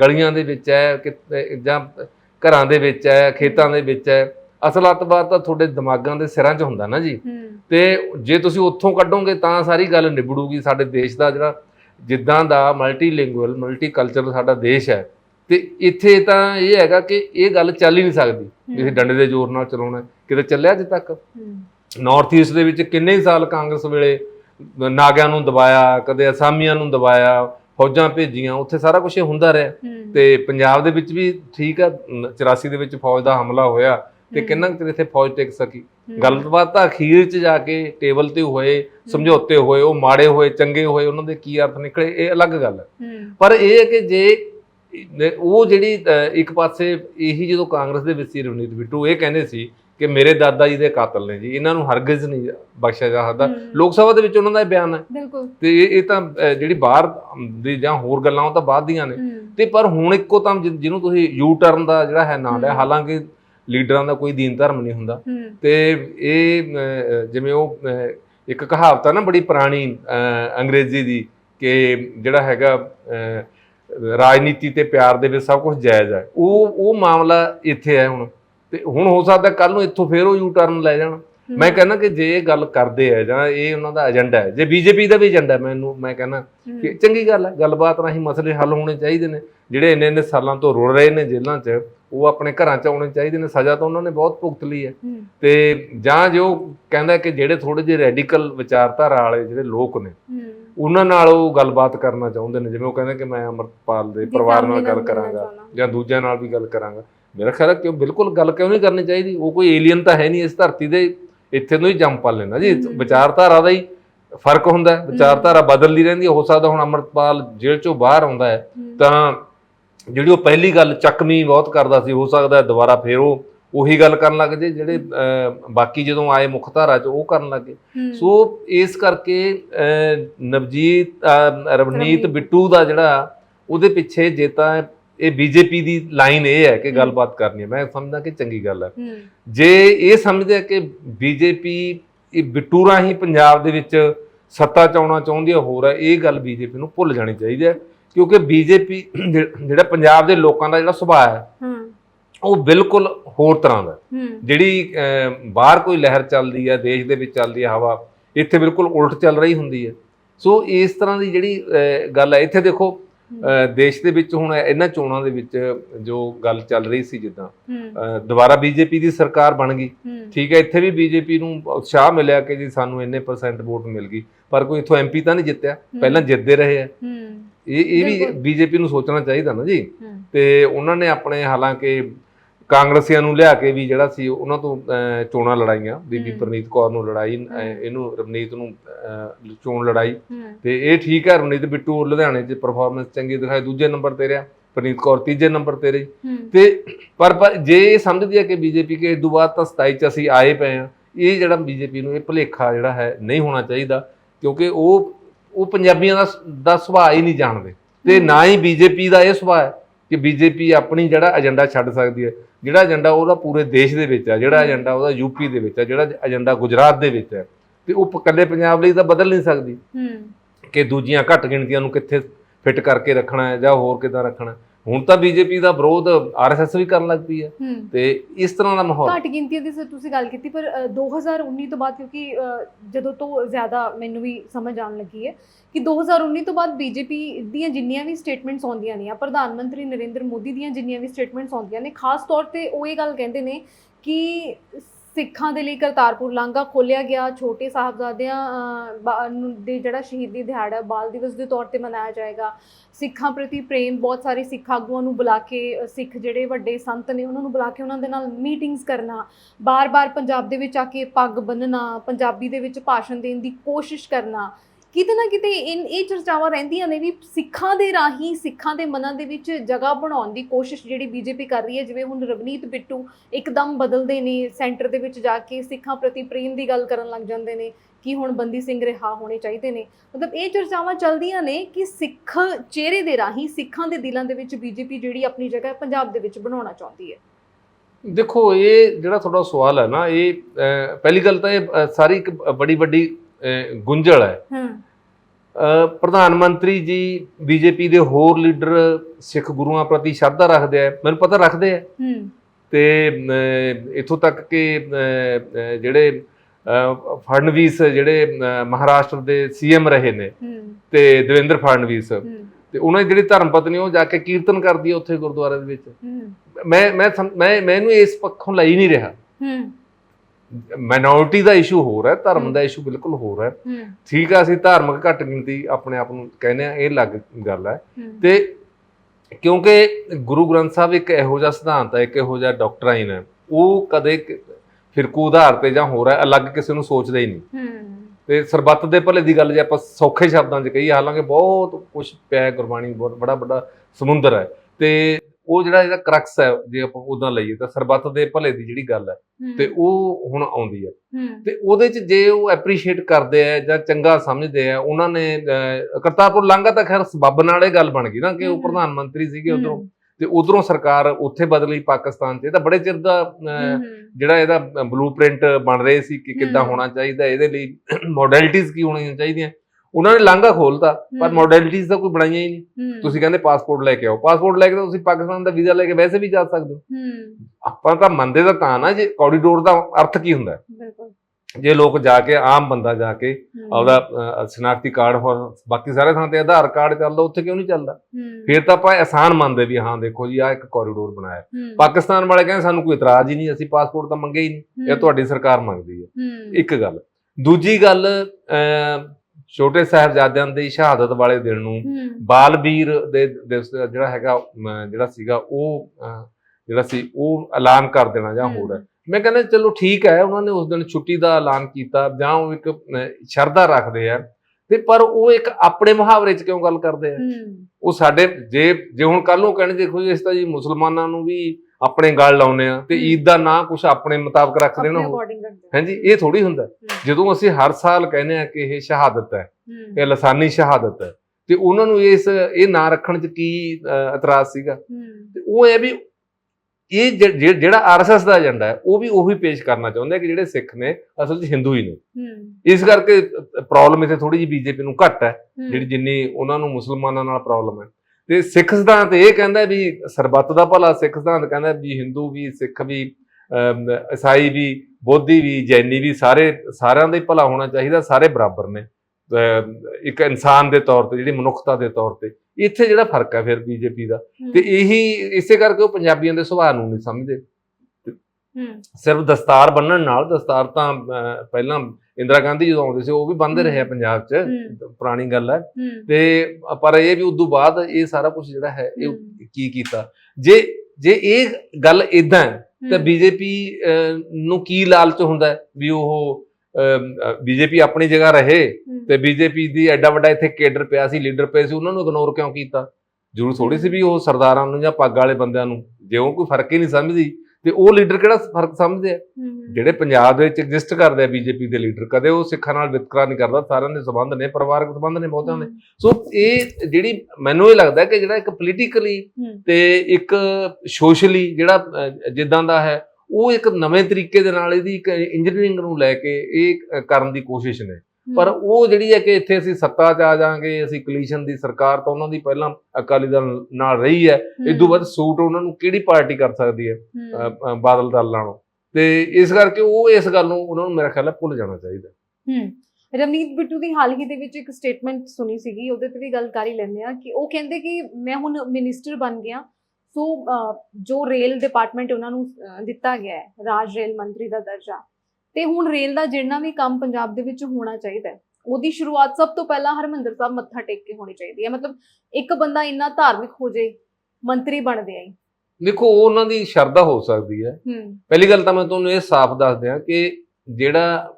ਗਲੀਆਂ ਦੇ ਵਿੱਚ ਹੈ ਜਾਂ ਘਰਾਂ ਦੇ ਵਿੱਚ ਹੈ ਖੇਤਾਂ ਦੇ ਵਿੱਚ ਹੈ ਅਸਲ ਅੱਤਵਾਦ ਤਾਂ ਤੁਹਾਡੇ ਦਿਮਾਗਾਂ ਦੇ ਸਿਰਾਂ 'ਚ ਹੁੰਦਾ ਨਾ ਜੀ। ਤੇ ਜੇ ਤੁਸੀਂ ਉੱਥੋਂ ਕੱਢੋਗੇ ਤਾਂ ਸਾਰੀ ਗੱਲ ਨਿਬੜੂਗੀ ਸਾਡੇ ਦੇਸ਼ ਦਾ ਜਿਹੜਾ ਜਿੱਦਾਂ ਦਾ ਮਲਟੀਲਿੰਗੁਅਲ ਮਲਟੀਕਲਚਰਲ ਸਾਡਾ ਦੇਸ਼ ਹੈ ਤੇ ਇੱਥੇ ਤਾਂ ਇਹ ਹੈਗਾ ਕਿ ਇਹ ਗੱਲ ਚੱਲ ਹੀ ਨਹੀਂ ਸਕਦੀ ਕਿਸੇ ਡੰਡੇ ਦੇ ਜ਼ੋਰ ਨਾਲ ਚਲਾਉਣਾ ਕਿਤੇ ਚੱਲਿਆ ਅਜੇ ਤੱਕ? ਨਾਰਥ ਈਸਟ ਦੇ ਵਿੱਚ ਕਿੰਨੇ ਸਾਲ ਕਾਂਗਰਸ ਵੇਲੇ ਨਾਗਿਆਂ ਨੂੰ ਦਬਾਇਆ ਕਦੇ ਅਸਾਮੀਆਂ ਨੂੰ ਦਬਾਇਆ ਫੌਜਾਂ ਭੇਜੀਆਂ ਉੱਥੇ ਸਾਰਾ ਕੁਝ ਹੁੰਦਾ ਰਿਹਾ। ਤੇ ਪੰਜਾਬ ਦੇ ਵਿੱਚ ਵੀ ਠੀਕ ਆ 84 ਦੇ ਵਿੱਚ ਫੌਜ ਦਾ ਹਮਲਾ ਹੋਇਆ ਤੇ। ਕਿੰਨਾ ਕੁ ਚਿਰ ਇੱਥੇ ਫੌਜ ਟਿਕ ਸਕੀ। ਗੱਲਬਾਤ ਤਾਂ ਅਖੀਰ 'ਚ ਜਾ ਕੇ ਟੇਬਲ ਤੇ ਹੋਏ ਸਮਝੌਤੇ ਹੋਏ ਉਹ ਮਾੜੇ ਹੋਏ ਚੰਗੇ ਹੋਏ ਉਹਨਾਂ ਦੇ ਕੀ ਅਰਥ ਨਿਕਲੇ ਇਹ ਅਲੱਗ ਗੱਲ ਹੈ। ਪਰ ਇਹ ਹੈ ਕਿ ਜੇ ਉਹ ਜਿਹੜੀ ਇੱਕ ਪਾਸੇ ਇਹੀ ਜਦੋਂ ਕਾਂਗਰਸ ਦੇ ਵਿੱਚ ਸੀ ਰਵਨੀਤ ਬਿੱਟੂ ਇਹ ਕਹਿੰਦੇ ਸੀ ਕਿ ਮੇਰੇ ਦਾਦਾ ਜੀ ਦੇ ਕਾਤਲ ਨੇ ਜੀ ਇਹਨਾਂ ਨੂੰ ਹਰਗਿਜ਼ ਨਹੀਂ ਬਖਸ਼ਿਆ ਜਾ ਸਕਦਾ। ਲੋਕ ਸਭਾ ਦੇ ਵਿੱਚ ਉਹਨਾਂ ਦਾ ਇਹ ਬਿਆਨ ਹੈ। ਬਿਲਕੁਲ। ਤੇ ਇਹ ਤਾਂ ਜਿਹੜੀ ਬਾਹਰ ਦੀ ਜਾਂ ਹੋਰ ਗੱਲਾਂ ਉਹ ਤਾਂ ਬਾਅਦ ਦੀਆਂ ਨੇ। ਤੇ ਪਰ ਹੁਣ ਇੱਕੋ ਤਾਂ ਜਿਹਨੂੰ ਤੁਸੀਂ ਯੂ ਟਰਨ ਦਾ ਜਿਹੜਾ ਹੈ ਨਾਂ ਲਿਆ। ਹਾਲਾਂਕਿ ਲੀਡਰਾਂ ਦਾ ਕੋਈ ਦੀਨ ਧਰਮ ਨਹੀਂ ਹੁੰਦਾ। ਤੇ ਇਹ ਜਿਵੇਂ ਉਹ ਇੱਕ ਕਹਾਵਤ ਆ ਨਾ ਬੜੀ ਪੁਰਾਣੀ ਅੰਗਰੇਜ਼ੀ ਦੀ ਕਿ ਜਿਹੜਾ ਹੈਗਾ ਰਾਜਨੀਤੀ ਤੇ ਪਿਆਰ ਦੇ ਵਿੱਚ ਸਭ ਕੁਝ ਜਾਇਜ਼ ਹੈ। ਉਹ ਉਹ ਮਾਮਲਾ ਇੱਥੇ ਹੈ ਹੁਣ। ਤੇ ਹੁਣ ਹੋ ਸਕਦਾ ਕੱਲ ਨੂੰ ਇੱਥੋਂ ਫੇਰ ਉਹ ਯੂ ਟਰਨ ਲੈ ਜਾਣ। ਮੈਂ ਕਹਿੰਦਾ ਕਿ ਜੇ ਇਹ ਗੱਲ ਕਰਦੇ ਆ ਜਾਂ ਇਹ ਉਹਨਾਂ ਦਾ ਏਜੰਡਾ ਹੈ ਜੇ ਬੀਜੇਪੀ ਦਾ ਵੀ ਏਜੰਡਾ ਮੈਨੂੰ ਮੈਂ ਕਹਿੰਦਾ ਕਿ ਚੰਗੀ ਗੱਲ ਹੈ ਗੱਲਬਾਤ ਰਾਹੀਂ ਮਸਲੇ ਹੱਲ ਹੋਣੇ ਚਾਹੀਦੇ ਨੇ। ਜਿਹੜੇ ਇੰਨੇ ਇੰਨੇ ਸਾਲਾਂ ਤੋਂ ਰੁਲ ਰਹੇ ਨੇ ਜੇਲ੍ਹਾਂ 'ਚ ਉਹ ਆਪਣੇ ਘਰਾਂ 'ਚ ਆਉਣੇ ਚਾਹੀਦੇ ਨੇ ਸਜ਼ਾ ਤਾਂ ਉਹਨਾਂ ਨੇ ਬਹੁਤ ਭੁਗਤ ਲਈ ਹੈ। ਤੇ ਜਾਂ ਜੋ ਕਹਿੰਦਾ ਕਿ ਜਿਹੜੇ ਥੋੜੇ ਜਿਹੇ ਰੈਡੀਕਲ ਵਿਚਾਰਧਾਰਾ ਵਾਲੇ ਜਿਹੜੇ ਲੋਕ ਨੇ ਉਹਨਾਂ ਨਾਲ ਉਹ ਗੱਲਬਾਤ ਕਰਨਾ ਚਾਹੁੰਦੇ ਨੇ ਜਿਵੇਂ ਉਹ ਕਹਿੰਦੇ ਕਿ ਮੈਂ ਅਮਰਪਾਲ ਦੇ ਪਰਿਵਾਰ ਨਾਲ ਗੱਲ ਕਰਾਂਗਾ। ਜਾਂ ਦੂਜਿਆਂ ਨਾਲ ਵੀ ਗੱਲ ਕਰਾਂਗਾ। ਮੇਰਾ ਖਿਆਲ ਹੈ ਕਿ ਉਹ ਬਿਲਕੁਲ ਗੱਲ ਕਿਉਂ ਨਹੀਂ ਕਰਨੀ ਚਾਹੀਦੀ? ਉਹ ਕੋਈ ਏਲੀਅਨ ਤਾਂ ਹੈ ਨਹੀਂ ਇਸ ਧਰਤੀ ਦੇ ਇੱਥੇ ਤੋਂ ਹੀ ਜੰਮ ਪਾ ਲੈਣਾ ਜੀ। ਵਿਚਾਰਧਾਰਾ ਦਾ ਹੀ ਫ਼ਰਕ ਹੁੰਦਾ ਵਿਚਾਰਧਾਰਾ ਬਦਲਦੀ ਰਹਿੰਦੀ ਹੈ। ਸਕਦਾ ਹੁਣ ਅਮਰਪਾਲ ਜੇਲ੍ਹ ਚੋਂ ਬਾਹਰ ਆਉਂਦਾ ਹੈ। ਤਾਂ ਜਿਹੜੀ ਉਹ ਪਹਿਲੀ ਗੱਲ ਚੱਕਵੀਂ ਬਹੁਤ ਕਰਦਾ ਸੀ ਹੋ ਸਕਦਾ ਹੈ ਦੁਬਾਰਾ ਫੇਰ ਉਹ ਉਹੀ ਗੱਲ ਕਰਨ ਲੱਗ ਜੇ। ਜਿਹੜੇ ਬਾਕੀ ਜਦੋਂ ਆਏ ਮੁੱਖ ਧਾਰਾ 'ਚ ਉਹ ਕਰਨ ਲੱਗੇ ਸੋ ਇਸ ਕਰਕੇ ਨਵਜੀਤ ਰਵਨੀਤ। ਬਿੱਟੂ ਦਾ ਜਿਹੜਾ ਉਹਦੇ ਪਿੱਛੇ ਜੇ ਤਾਂ ਇਹ ਬੀਜੇਪੀ ਦੀ ਲਾਈਨ ਇਹ ਹੈ ਕਿ। ਗੱਲਬਾਤ ਕਰਨੀ ਹੈ। ਮੈਂ ਸਮਝਦਾ ਕਿ ਚੰਗੀ ਗੱਲ ਹੈ। ਹੂੰ। ਜੇ ਇਹ ਸਮਝਦੇ ਆ ਕਿ ਬੀਜੇਪੀ ਇਹ ਬਿੱਟੂ ਰਾਹੀਂ ਪੰਜਾਬ ਦੇ ਵਿੱਚ ਸੱਤਾ ਚ ਆਉਣਾ ਚਾਹੁੰਦੀ ਹੈ ਹੋਰ ਹੈ ਇਹ ਗੱਲ ਬੀਜੇਪੀ ਨੂੰ ਭੁੱਲ ਜਾਣੀ ਚਾਹੀਦੀ ਹੈ। ਕਿਉਂਕਿ ਬੀਜੇਪੀ ਜਿਹੜਾ ਪੰਜਾਬ ਦੇ ਲੋਕਾਂ ਦਾ ਜਿਹੜਾ ਸੁਭਾਅ ਹੈ ਹੂੰ। ਉਹ ਬਿਲਕੁਲ ਹੋਰ ਤਰ੍ਹਾਂ ਦਾ ਹੈ। ਹੂੰ। ਜਿਹੜੀ ਬਾਹਰ ਕੋਈ ਲਹਿਰ ਚੱਲਦੀ ਹੈ ਦੇਸ਼ ਦੇ ਵਿੱਚ ਚੱਲਦੀ ਹੈ ਹਵਾ ਇੱਥੇ ਬਿਲਕੁਲ ਉਲਟ ਚੱਲ ਰਹੀ ਹੁੰਦੀ ਹੈ। ਸੋ ਇਸ ਤਰ੍ਹਾਂ ਦੀ ਜਿਹੜੀ ਗੱਲ ਹੈ ਇੱਥੇ ਦੇਖੋ ਦੇਸ਼ ਦੇ ਵਿੱਚ ਹੁਣ ਇਹਨਾਂ ਚੋਣਾਂ ਦੇ ਵਿੱਚ ਜੋ ਗੱਲ ਚੱਲ ਰਹੀ ਸੀ ਜਿੱਦਾਂ ਦੁਬਾਰਾ ਬੀਜੇਪੀ ਦੀ ਸਰਕਾਰ ਬਣ ਗਈ। ਠੀਕ ਹੈ ਇੱਥੇ ਵੀ ਬੀਜੇਪੀ ਨੂੰ ਉਤਸ਼ਾਹ ਮਿਲਿਆ ਕਿ ਜੀ ਸਾਨੂੰ ਇੰਨੇ ਪਰਸੈਂਟ ਵੋਟ ਮਿਲ ਗਈ। ਪਰ ਕੋਈ ਇਥੋਂ ਐਮਪੀ ਤਾਂ ਨਹੀਂ ਜਿੱਤਿਆ। ਪਹਿਲਾਂ ਜਿੱਤਦੇ ਰਹੇ ਆ। ਇਹ ਇਹ ਵੀ। ਬੀਜੇਪੀ ਨੂੰ ਸੋਚਣਾ ਚਾਹੀਦਾ ਨਾ ਜੀ। ਤੇ ਉਹਨਾਂ ਨੇ ਆਪਣੇ ਹਾਲਾਂਕਿ ਕਾਂਗਰਸੀਆਂ ਨੂੰ ਲਿਆ ਕੇ ਵੀ ਜਿਹੜਾ ਸੀ ਉਹਨਾਂ ਤੋਂ ਚੋਣਾਂ ਲੜਾਈਆਂ ਬੀਬੀ। ਪ੍ਰਨੀਤ ਕੌਰ ਨੂੰ ਲੜਾਈ। ਇਹਨੂੰ ਰਵਨੀਤ ਨੂੰ ਚੋਣ ਲੜਾਈ ਤੇ ਇਹ ਠੀਕ ਹੈ ਰਵਨੀਤ ਬਿੱਟੂ ਲੁਧਿਆਣੇ 'ਚ ਪਰਫਾਰਮੈਂਸ ਚੰਗੀ ਦਿਖਾਈ ਦੂਜੇ ਨੰਬਰ ਤੇ ਰਿਹਾ ਪ੍ਰਨੀਤ ਕੌਰ ਤੀਜੇ ਨੰਬਰ ਤੇ ਰਹੀ ਤੇ ਪਰ ਜੇ ਇਹ ਸਮਝਦੀ ਹੈ ਕਿ ਬੀਜੇਪੀ ਕੇ ਇਸ ਤੋਂ ਬਾਅਦ ਤਾਂ 27 ਚ ਅਸੀਂ ਆਏ ਪਏ ਆ ਇਹ ਜਿਹੜਾ ਬੀਜੇਪੀ ਨੂੰ ਇਹ ਭੁਲੇਖਾ ਜਿਹੜਾ ਹੈ ਨਹੀਂ ਹੋਣਾ ਚਾਹੀਦਾ ਕਿਉਂਕਿ ਉਹ ਉਹ ਪੰਜਾਬੀਆਂ ਦਾ ਦਾ ਸੁਭਾਅ ਹੀ ਨਹੀਂ ਜਾਣਦੇ ਤੇ। ਨਾ ਹੀ ਬੀਜੇਪੀ ਦਾ ਇਹ ਸੁਭਾਅ ਹੈ ਕਿ ਬੀਜੇਪੀ ਆਪਣੀ ਜਿਹੜਾ ਏਜੰਡਾ ਛੱਡ ਸਕਦੀ ਹੈ ਜਿਹੜਾ ਏਜੰਡਾ ਉਹਦਾ ਪੂਰੇ ਦੇਸ਼ ਦੇ ਵਿੱਚ ਹੈ ਜਿਹੜਾ। ਏਜੰਡਾ ਉਹਦਾ ਯੂਪੀ ਦੇ ਵਿੱਚ ਹੈ ਜਿਹੜਾ ਏਜੰਡਾ ਗੁਜਰਾਤ ਦੇ ਵਿੱਚ ਹੈ ਤੇ ਉਹ ਇਕੱਲੇ ਪੰਜਾਬ ਲਈ ਤਾਂ ਬਦਲ ਨਹੀਂ ਸਕਦੀ ਹੂੰ ਕਿ ਦੂਜੀਆਂ ਘੱਟ ਗਿਣਤੀਆਂ ਨੂੰ ਕਿੱਥੇ ਫਿੱਟ ਕਰਕੇ ਰੱਖਣਾ ਹੈ ਜਾਂ ਹੋਰ ਕਿੱਦਾਂ ਰੱਖਣਾ ਹੈ। ਹੁਣ ਤਾਂ ਬੀਜੇਪੀ ਦਾ ਵਿਰੋਧ ਆਰਐਸਐਸ ਵੀ ਕਰਨ ਲੱਗ ਪਈ ਹੈ। ਤੇ ਇਸ ਤਰ੍ਹਾਂ ਦਾ ਮਾਹੌਲ। ਘੱਟ ਗਿਣਤੀਆਂ ਦੀ ਸਰ ਤੁਸੀਂ ਗੱਲ ਕੀਤੀ ਪਰ ਅ, 2019 ਤੋਂ ਬਾਅਦ ਕਿਉਂਕਿ ਜਦੋਂ ਤੋਂ ਜ਼ਿਆਦਾ ਮੈਨੂੰ ਵੀ ਸਮਝ ਆਉਣ ਲੱਗੀ ਹੈ ਕਿ 2019 ਤੋਂ ਬਾਅਦ ਬੀਜੇਪੀ ਦੀਆਂ ਜਿੰਨੀਆਂ ਵੀ ਸਟੇਟਮੈਂਟਸ ਆਉਂਦੀਆਂ ਨੇ ਆ ਪ੍ਰਧਾਨ ਮੰਤਰੀ ਨਰਿੰਦਰ ਮੋਦੀ ਦੀਆਂ ਜਿੰਨੀਆਂ ਵੀ ਸਟੇਟਮੈਂਟਸ ਆਉਂਦੀਆਂ ਨੇ ਖਾਸ ਤੌਰ ਤੇ ਉਹ ਇਹ ਗੱਲ ਕਹਿੰਦੇ ਨੇ ਕਿ ਸਿੱਖਾਂ ਦੇ ਲਈ ਕਰਤਾਰਪੁਰ ਲਾਂਘਾ ਖੋਲਿਆ ਗਿਆ। ਛੋਟੇ ਸਾਹਿਬਜ਼ਾਦਿਆਂ ਅ, ਦੇ ਜਿਹੜਾ ਸ਼ਹੀਦੀ ਦਿਹਾੜਾ ਬਾਲ ਦਿਵਸ ਦੇ ਤੌਰ ਤੇ ਮਨਾਇਆ ਜਾਏਗਾ। ਸਿੱਖਾਂ ਪ੍ਰਤੀ ਪ੍ਰੇਮ ਬਹੁਤ ਸਾਰੇ ਸਿੱਖ ਆਗੂਆਂ ਨੂੰ ਬੁਲਾ ਕੇ ਸਿੱਖ ਜਿਹੜੇ ਵੱਡੇ ਸੰਤ ਨੇ ਉਹਨਾਂ ਨੂੰ ਬੁਲਾ ਕੇ ਉਹਨਾਂ ਦੇ ਨਾਲ ਮੀਟਿੰਗਸ ਕਰਨਾ ਬਾਰ-ਬਾਰ ਪੰਜਾਬ ਦੇ ਵਿੱਚ ਆ ਕੇ ਪੱਗ ਬੰਨਣਾ ਪੰਜਾਬੀ ਦੇ ਵਿੱਚ ਭਾਸ਼ਣ ਦੇਣ ਦੀ ਕੋਸ਼ਿਸ਼ ਕਰਨਾ ਕਿਤੇ ਨਾ ਕਿਤੇ ਇਨ, ਇਹ ਚਰਚਾਵਾਂ ਰਹਿੰਦੀਆਂ ਨੇ ਵੀ ਸਿੱਖਾਂ ਦੇ ਰਾਹੀਂ, ਸਿੱਖਾਂ ਦੇ ਮਨਾਂ ਦੇ ਵਿੱਚ ਜਗ੍ਹਾ ਬਣਾਉਣ ਦੀ ਕੋਸ਼ਿਸ਼ ਜਿਹੜੀ ਬੀਜੇਪੀ ਕਰ ਰਹੀ ਹੈ, ਜਿਵੇਂ ਹੁਣ ਰਵਨੀਤ ਬਿੱਟੂ ਇੱਕਦਮ ਬਦਲਦੇ ਨੇ, ਸੈਂਟਰ ਦੇ ਵਿੱਚ ਜਾ ਕੇ ਸਿੱਖਾਂ ਪ੍ਰਤੀ ਪ੍ਰੇਮ ਦੀ ਗੱਲ ਕਰਨ ਲੱਗ ਜਾਂਦੇ ਨੇ ਕਿ ਹੁਣ ਬੰਦੀ ਸਿੰਘ ਰਿਹਾ ਹੋਣੇ ਚਾਹੀਦੇ ਨੇ। ਮਤਲਬ ਇਹ ਚਰਚਾਵਾਂ ਚੱਲਦੀਆਂ ਨੇ ਕਿ ਸਿੱਖ ਚਿਹਰੇ ਦੇ ਰਾਹੀਂ, ਸਿੱਖਾਂ ਦੇ ਦਿਲਾਂ ਦੇ ਵਿੱਚ ਬੀਜੇਪੀ ਜਿਹੜੀ ਆਪਣੀ ਜਗ੍ਹਾ ਪੰਜਾਬ ਦੇ ਵਿੱਚ ਬਣਾਉਣਾ ਚਾਹੁੰਦੀ ਹੈ। ਦੇਖੋ, ਇਹ ਜਿਹੜਾ ਤੁਹਾਡਾ ਸਵਾਲ ਹੈ ਨਾ, ਇਹ ਪਹਿਲੀ ਗੱਲ ਤਾਂ ਇਹ ਸਾਰੀ ਇੱਕ ਬੜੀ ਵੱਡੀ ਗੁੰਝਲ ਹੈ। ਪ੍ਰਧਾਨ ਮੰਤਰੀ ਜੀ ਬੀਜੇਪੀ ਦੇ ਹੋਰ ਲੀਡਰ ਸਿੱਖ ਗੁਰੂਆਂ ਪ੍ਰਤੀ ਸ਼ਰਧਾ ਰੱਖਦੇ ਆ। ਮੈਨੂੰ ਪਤਾ ਰੱਖਦੇ ਆ। ਤੇ ਇੱਥੋਂ ਤੱਕ ਕਿ ਜਿਹੜੇ ਅਹ, ਫਡਨਵੀਸ ਜਿਹੜੇ ਮਹਾਰਾਸ਼ਟਰ ਦੇ ਸੀਐਮ ਰਹੇ ਨੇ। ਤੇ ਦੇਵੇਂਦਰ ਫਡਨਵੀਸ ਹੂੰ। ਤੇ ਉਹਨਾਂ ਦੀ ਜਿਹੜੀ ਧਰਮ ਪਤਨੀ ਉਹ ਜਾ ਕੇ ਕੀਰਤਨ ਕਰਦੀ ਹੈ ਉੱਥੇ ਗੁਰਦੁਆਰੇ ਦੇ ਵਿੱਚ। ਮੈਂ ਮੈਂ ਮੈਂ ਮੈਨੂੰ ਇਸ ਪੱਖੋਂ ਲਈ ਨਹੀਂ ਰਿਹਾ। ਮਾਈਨੋਰਿਟੀ ਦਾ ਇਸ਼ੂ ਹੋਰ ਹੈ ਧਰਮ। ਦਾ ਇਸ਼ੂ ਬਿਲਕੁਲ ਹੋਰ ਹੈ। ਠੀਕ ਆ ਅਸੀਂ ਧਾਰਮਿਕ ਘੱਟ ਗਿਣਤੀ ਆਪਣੇ ਆਪ ਨੂੰ ਕਹਿੰਦੇ ਆ ਇਹ ਅਲੱਗ ਗੱਲ ਹੈ। ਤੇ ਕਿਉਂਕਿ ਗੁਰੂ ਗ੍ਰੰਥ ਸਾਹਿਬ ਇੱਕ ਇਹੋ ਜਿਹਾ ਸਿਧਾਂਤ ਹੈ ਇੱਕ ਇਹੋ ਜਿਹਾ ਡਾਕਟਰਾਈਨ ਹੈ ਉਹ ਕਦੇ ਫਿਰਕੂ ਆਧਾਰ ਤੇ ਜਾਂ ਹੋਰ ਹੈ ਅਲੱਗ ਕਿਸੇ ਨੂੰ ਸੋਚਦਾ ਹੀ ਨਹੀਂ। ਤੇ ਸਰਬੱਤ ਦੇ ਭਲੇ ਦੀ ਗੱਲ ਜੇ ਆਪਾਂ ਸੌਖੇ ਸ਼ਬਦਾਂ 'ਚ ਕਹੀਏ ਹਾਲਾਂਕਿ ਬਹੁਤ ਕੁਝ ਪਿਆ ਗੁਰਬਾਣੀ ਬਹੁਤ ਬੜਾ ਵੱਡਾ ਸਮੁੰਦਰ ਹੈ। ਤੇ ਉਹ ਜਿਹੜਾ ਇਹਦਾ ਕਰਕਸ ਹੈ ਜੇ ਆਪਾਂ ਉਦਾਂ ਲਈਏ ਤਾਂ ਸਰਬੱਤ ਦੇ ਭਲੇ ਦੀ ਜਿਹੜੀ ਗੱਲ ਹੈ ਤੇ ਉਹ ਹੁਣ ਆਉਂਦੀ ਹੈ। ਤੇ ਉਹਦੇ 'ਚ ਜੇ ਉਹ ਐਪਰੀਸ਼ੀਏਟ ਕਰਦੇ ਆ ਜਾਂ ਚੰਗਾ ਸਮਝਦੇ ਆ ਉਹਨਾਂ ਨੇ ਕਰਤਾਰਪੁਰ ਲਾਂਘਾ ਤਾਂ ਖੈਰ ਸਬੱਬ ਨਾਲ ਇਹ ਗੱਲ ਬਣ ਗਈ ਨਾ ਕਿ ਉਹ। ਪ੍ਰਧਾਨ ਮੰਤਰੀ ਸੀਗੇ ਉਧਰੋਂ। ਹੂੰ, ਤੇ ਉਧਰੋਂ ਸਰਕਾਰ ਉੱਥੇ ਬਦਲੀ ਪਾਕਿਸਤਾਨ 'ਚ। ਇਹ ਤਾਂ ਬੜੇ ਚਿਰ ਦਾ ਜਿਹੜਾ ਇਹਦਾ ਬਲੂਪ੍ਰਿੰਟ ਬਣ ਰਹੇ ਸੀ ਕਿ ਕਿੱਦਾਂ। ਹੋਣਾ ਚਾਹੀਦਾ ਇਹਦੇ ਲਈ ਮੋਡੈਲਿਟੀਜ਼ ਕੀ ਹੋਣੀਆਂ ਚਾਹੀਦੀਆਂ। ਉਹਨਾਂ ਨੇ ਲਾਂਘਾ ਖੋਲਤਾ ਪਰ। ਮੋਡੈਲਿਟੀਜ਼ ਤਾਂ ਕੋਈ ਬਣਾਈਆਂ ਹੀ ਨਹੀਂ। ਤੁਸੀਂ ਕਹਿੰਦੇ ਪਾਸਪੋਰਟ ਲੈ ਕੇ ਆਓ। ਪਾਸਪੋਰਟ ਲੈ ਕੇ ਤਾਂ ਤੁਸੀਂ ਪਾਕਿਸਤਾਨ ਦਾ ਵੀਜ਼ਾ ਲੈ ਕੇ ਵੈਸੇ ਵੀ ਜਾ ਸਕਦੇ ਹੋ। ਆਪਾਂ ਤਾਂ ਮੰਨਦੇ ਤਾਂ ਤਾਂ ਨਾ ਜੇ ਕੋਰੀਡੋਰ ਦਾ ਅਰਥ ਕੀ ਹੁੰਦਾ? ਬਿਲਕੁਲ। ਜੇ ਲੋਕ ਜਾ ਕੇ ਆਮ ਬੰਦਾ ਜਾ ਕੇ ਆਪਦਾ ਸ਼ਨਾਖਤੀ ਕਾਰਡ ਹੋਰ ਬਾਕੀ ਸਾਰੇ ਥਾਂ ਤੇ ਆਧਾਰ ਕਾਰਡ ਚੱਲਦਾ ਉੱਥੇ ਕਿਉਂ ਨਹੀਂ ਚੱਲਦਾ? ਫਿਰ ਤਾਂ ਆਪਾਂ ਆਸਾਨ ਮੰਨਦੇ ਵੀ ਹਾਂ ਦੇਖੋ ਜੀ ਆ ਇੱਕ ਕੋਰੀਡੋਰ ਬਣਾਇਆ ਪਾਕਿਸਤਾਨ ਵਾਲੇ ਕਹਿੰਦੇ ਸਾਨੂੰ ਕੋਈ ਇਤਰਾਜ਼ ਹੀ ਨਹੀਂ ਅਸੀਂ ਪਾਸਪੋਰਟ ਤਾਂ ਮੰਗੇ ਹੀ ਨਹੀਂ। ਇਹ ਤੁਹਾਡੀ ਸਰਕਾਰ ਮੰਗਦੀ ਹੈ। ਇੱਕ ਗੱਲ। ਦੂਜੀ ਗੱਲ ਛੋਟੇ ਸਾਹਿਬਜ਼ਾਦਿਆਂ ਦੀ ਸ਼ਹਾਦਤ ਵਾਲੇ ਦਿਨ ਨੂੰ ਬਾਲਵੀਰ ਦੇ ਦਿਵਸ ਜਿਹੜਾ ਹੈਗਾ ਜਿਹੜਾ ਸੀਗਾ ਉਹ ਜਿਹੜਾ ਸੀ ਉਹ ਐਲਾਨ ਕਰ ਦੇਣਾ ਜਾਂ ਹੋਰ ਹੈ। ਮੈਂ ਕਹਿੰਦਾ ਚਲੋ ਠੀਕ ਹੈ ਉਹਨਾਂ ਨੇ ਉਸ ਦਿਨ ਛੁੱਟੀ ਦਾ ਐਲਾਨ ਕੀਤਾ ਜਾਂ ਉਹ ਇੱਕ ਸ਼ਰਧਾ ਰੱਖਦੇ ਆ। ਤੇ ਪਰ ਉਹ ਇੱਕ ਆਪਣੇ ਮੁਹਾਵਰੇ 'ਚ ਕਿਉਂ ਗੱਲ ਕਰਦੇ ਆ? ਉਹ ਸਾਡੇ ਜੇ ਜੇ ਹੁਣ ਕੱਲ ਨੂੰ ਕਹਿਣ ਦੇਖੋ ਜੀ ਇਸ ਤਾਂ ਜੀ ਮੁਸਲਮਾਨਾਂ ਨੂੰ ਵੀ ਆਪਣੇ ਗੱਲ ਲਾਉਨੇ ਆ ਤੇ। ਈਦ ਦਾ ਨਾਂ ਕੁਝ ਆਪਣੇ ਮੁਤਾਬਕ ਰੱਖਦੇ ਨਾ ਉਹ। ਹਾਂਜੀ ਇਹ ਥੋੜੀ ਹੁੰਦਾ। ਜਦੋਂ ਅਸੀਂ ਹਰ ਸਾਲ ਕਹਿੰਦੇ ਆ ਕਿ ਇਹ ਸ਼ਹਾਦਤ ਹੈ ਇਹ ਲਸਾਨੀ ਸ਼ਹਾਦਤ ਹੈ ਤੇ ਉਹਨਾਂ ਨੂੰ ਇਸ ਇਹ ਨਾਂ ਰੱਖਣ 'ਚ ਕੀ ਇਤਰਾਜ਼ ਸੀਗਾ? ਤੇ ਉਹ ਇਹ ਵੀ ਇਹ ਜਿ- ਜਿ- ਜਿਹੜਾ ਆਰਐਸਐਸ ਦਾ ਏਜੰਡਾ ਹੈ ਉਹ ਵੀ ਉਹੀ ਪੇਸ਼ ਕਰਨਾ ਚਾਹੁੰਦੇ ਕਿ ਜਿਹੜੇ ਸਿੱਖ ਨੇ ਅਸਲ 'ਚ ਹਿੰਦੂ ਹੀ ਨੇ। ਇਸ ਕਰਕੇ ਪ੍ਰੋਬਲਮ ਇੱਥੇ ਥੋੜੀ ਜਿਹੀ ਬੀਜੇਪੀ ਨੂੰ ਘੱਟ ਹੂੰ, ਜਿਹੜੀ ਜਿੰਨੀ ਉਹਨਾਂ ਨੂੰ ਮੁਸਲਮਾਨਾਂ ਨਾਲ ਪ੍ਰੋਬਲਮ ਹੈ। ਤੇ ਸਿੱਖ ਸਿਧਾਂਤ ਇਹ ਕਹਿੰਦਾ ਵੀ ਸਰਬੱਤ ਦਾ ਭਲਾ ਸਿੱਖ ਸਿਧਾਂਤ ਕਹਿੰਦਾ ਵੀ ਹਿੰਦੂ ਵੀ ਸਿੱਖ ਵੀ ਈਸਾਈ ਵੀ ਬੋਧੀ ਵੀ ਜੈਨੀ ਵੀ ਸਾਰੇ ਸਾਰਿਆਂ ਦਾ ਹੀ ਭਲਾ ਹੋਣਾ ਚਾਹੀਦਾ ਸਾਰੇ ਬਰਾਬਰ ਨੇ। ਇੱਕ ਇਨਸਾਨ ਦੇ ਤੌਰ ਤੇ ਜਿਹੜੀ ਮਨੁੱਖਤਾ ਦੇ ਤੌਰ ਤੇ। ਇੱਥੇ ਜਿਹੜਾ ਫ਼ਰਕ ਹੈ ਫਿਰ ਬੀਜੇਪੀ ਦਾ। ਤੇ ਇਹੀ ਇਸੇ ਕਰਕੇ ਉਹ ਪੰਜਾਬੀਆਂ ਦੇ ਸੁਭਾਅ ਨੂੰ ਨਹੀਂ ਸਮਝਦੇ। ਸਿਰਫ ਦਸਤਾਰ ਬੰਨਣ ਨਾਲ ਦਸਤਾਰ ਤਾਂ ਪਹਿਲਾਂ ਇੰਦਰਾ ਗਾਂਧੀ ਜਦੋਂ ਆਉਂਦੇ ਸੀ ਉਹ ਵੀ ਬੰਨਦੇ ਰਹੇ ਆ ਪੰਜਾਬ 'ਚ। ਪੁਰਾਣੀ ਗੱਲ ਹੈ। ਤੇ ਪਰ ਇਹ ਵੀ ਉਦੋਂ ਬਾਅਦ ਇਹ ਸਾਰਾ ਕੁਝ ਜਿਹੜਾ ਹੈ ਇਹ। ਕੀ ਕੀਤਾ? ਜੇ ਜੇ ਇਹ ਗੱਲ ਇਦਾਂ ਤਾਂ ਬੀਜੇਪੀ ਨੂੰ ਕੀ ਲਾਲਚ ਹੁੰਦਾ ਹੈ? ਵੀ ਉਹ ਬੀਜੇਪੀ ਆਪਣੀ ਜਗ੍ਹਾ ਰਹੇ ਤੇ ਬੀਜੇਪੀ ਦੀ ਐਡਾ ਵੱਡਾ ਇੱਥੇ ਕੇਡਰ ਪਿਆ ਸੀ ਲੀਡਰ ਪਏ ਸੀ ਉਹਨਾਂ ਨੂੰ ਇਗਨੋਰ ਕਿਉਂ ਕੀਤਾ? ਜ਼ਰੂਰ ਥੋੜੀ ਸੀ ਵੀ ਉਹ ਸਰਦਾਰਾਂ ਨੂੰ ਜਾਂ ਪੱਗ ਵਾਲੇ ਬੰਦਿਆਂ ਨੂੰ ਜੇ ਉਹ ਕੋਈ ਫ਼ਰਕ ਹੀ ਨਹੀਂ ਸਮਝਦੀ ਤੇ ਉਹ ਲੀਡਰ ਕਿਹੜਾ ਫ਼ਰਕ ਸਮਝਦੇ ਆ? ਜਿਹੜੇ ਪੰਜਾਬ ਦੇ ਵਿੱਚ ਐਗਜ਼ਿਸਟ ਕਰਦੇ ਆ ਬੀਜੇਪੀ ਦੇ ਲੀਡਰ ਕਦੇ ਉਹ ਸਿੱਖਾਂ ਨਾਲ ਵਿਤਕਰਾ ਨਹੀਂ ਕਰਦਾ ਸਾਰਿਆਂ ਦੇ ਸੰਬੰਧ ਨੇ ਪਰਿਵਾਰਕ ਸੰਬੰਧ ਨੇ ਬਹੁਤਿਆਂ ਦੇ। ਹਮ, ਸੋ ਇਹ ਜਿਹੜੀ ਮੈਨੂੰ ਇਹ ਲੱਗਦਾ ਕਿ ਜਿਹੜਾ ਇੱਕ ਪੋਲੀਟੀਕਲੀ ਤੇ ਇੱਕ ਸੋਸ਼ਲੀ ਜਿਹੜਾ ਜਿੱਦਾਂ ਦਾ ਹੈ ਉਹ ਇੱਕ ਨਵੇਂ ਤਰੀਕੇ ਦੇ ਨਾਲ ਇਹਦੀ ਇੰਜੀਨੀਅਰਿੰਗ ਨੂੰ ਲੈ ਕੇ ਇਹ ਕਰਨ ਦੀ ਕੋਸ਼ਿਸ਼ ਨੇ। ਪਰ ਉਹ ਜਿਹੜੀ ਹੈ ਕਿ ਇੱਥੇ ਅਸੀਂ ਸੱਤਾ 'ਚ ਆ ਜਾਾਂਗੇ ਅਸੀਂ ਕਲੀਸ਼ਨ ਦੀ ਸਰਕਾਰ ਤਾਂ ਉਹਨਾਂ ਦੀ ਪਹਿਲਾਂ ਅਕਾਲੀ ਦਲ ਨਾਲ ਰਹੀ ਹੈ ਇਦੋਂ ਵੱਧ ਸੂਟ ਉਹਨਾਂ ਨੂੰ ਕਿਹੜੀ ਪਾਰਟੀ ਕਰ ਸਕਦੀ ਹੈ ਬਾਦਲ ਦਲ ਨਾਲੋਂ ਤੇ ਇਸ ਕਰਕੇ ਉਹ ਇਸ ਗੱਲ ਨੂੰ ਉਹਨਾਂ ਨੂੰ ਮੇਰਾ ਖਿਆਲ ਹੈ ਭੁੱਲ ਜਾਣਾ ਚਾਹੀਦਾ। ਹਮ ਰਵਨੀਤ ਬਿੱਟੂ ਦੀ ਹਾਲ ਹੀ ਦੇ ਵਿੱਚ ਇੱਕ ਸਟੇਟਮੈਂਟ ਸੁਣੀ ਸੀਗੀ ਉਹਦੇ ਤੇ ਵੀ ਗੱਲ ਕਰ ਹੀ ਲੈਂਦੇ ਆ ਕਿ ਉਹ ਕਹਿੰਦੇ ਕਿ ਮੈਂ ਹੁਣ ਮਿਨਿਸਟਰ ਬਣ ਗਿਆ ਸੋ ਜੋ ਰੇਲ ਡਿਪਾਰਟਮੈਂਟ ਉਹਨਾਂ ਨੂੰ ਦਿੱਤਾ ਗਿਆ ਹੈ ਰਾਜ ਰੇਲ ਮੰਤਰੀ ਦਾ ਦਰਜਾ ਤੇ ਹੁਣ ਰੇਲ ਦਾ ਜਿਹੜਾ ਵੀ ਕੰਮ ਪੰਜਾਬ ਦੇ ਵਿੱਚ ਹੋਣਾ ਚਾਹੀਦਾ ਹੈ ਉਹਦੀ ਸ਼ੁਰੂਆਤ ਸਭ ਤੋਂ ਪਹਿਲਾਂ ਹਰਮੰਦਰ ਸਾਹਿਬ ਮੱਥਾ ਟੇਕ ਕੇ ਹੋਣੀ ਚਾਹੀਦੀ ਹੈ। ਮਤਲਬ ਇੱਕ ਬੰਦਾ ਇੰਨਾ ਧਾਰਮਿਕ ਹੋ ਜੇ ਮੰਤਰੀ ਬਣਦੇ ਆਈ ਦੇਖੋ ਉਹ ਉਹਨਾਂ ਦੀ ਸ਼ਰਧਾ ਹੋ ਸਕਦੀ ਹੈ। ਪਹਿਲੀ ਗੱਲ ਤਾਂ ਮੈਂ ਤੁਹਾਨੂੰ ਇਹ ਸਾਫ਼ ਦੱਸ ਦਿਆਂ ਕਿ ਜਿਹੜਾ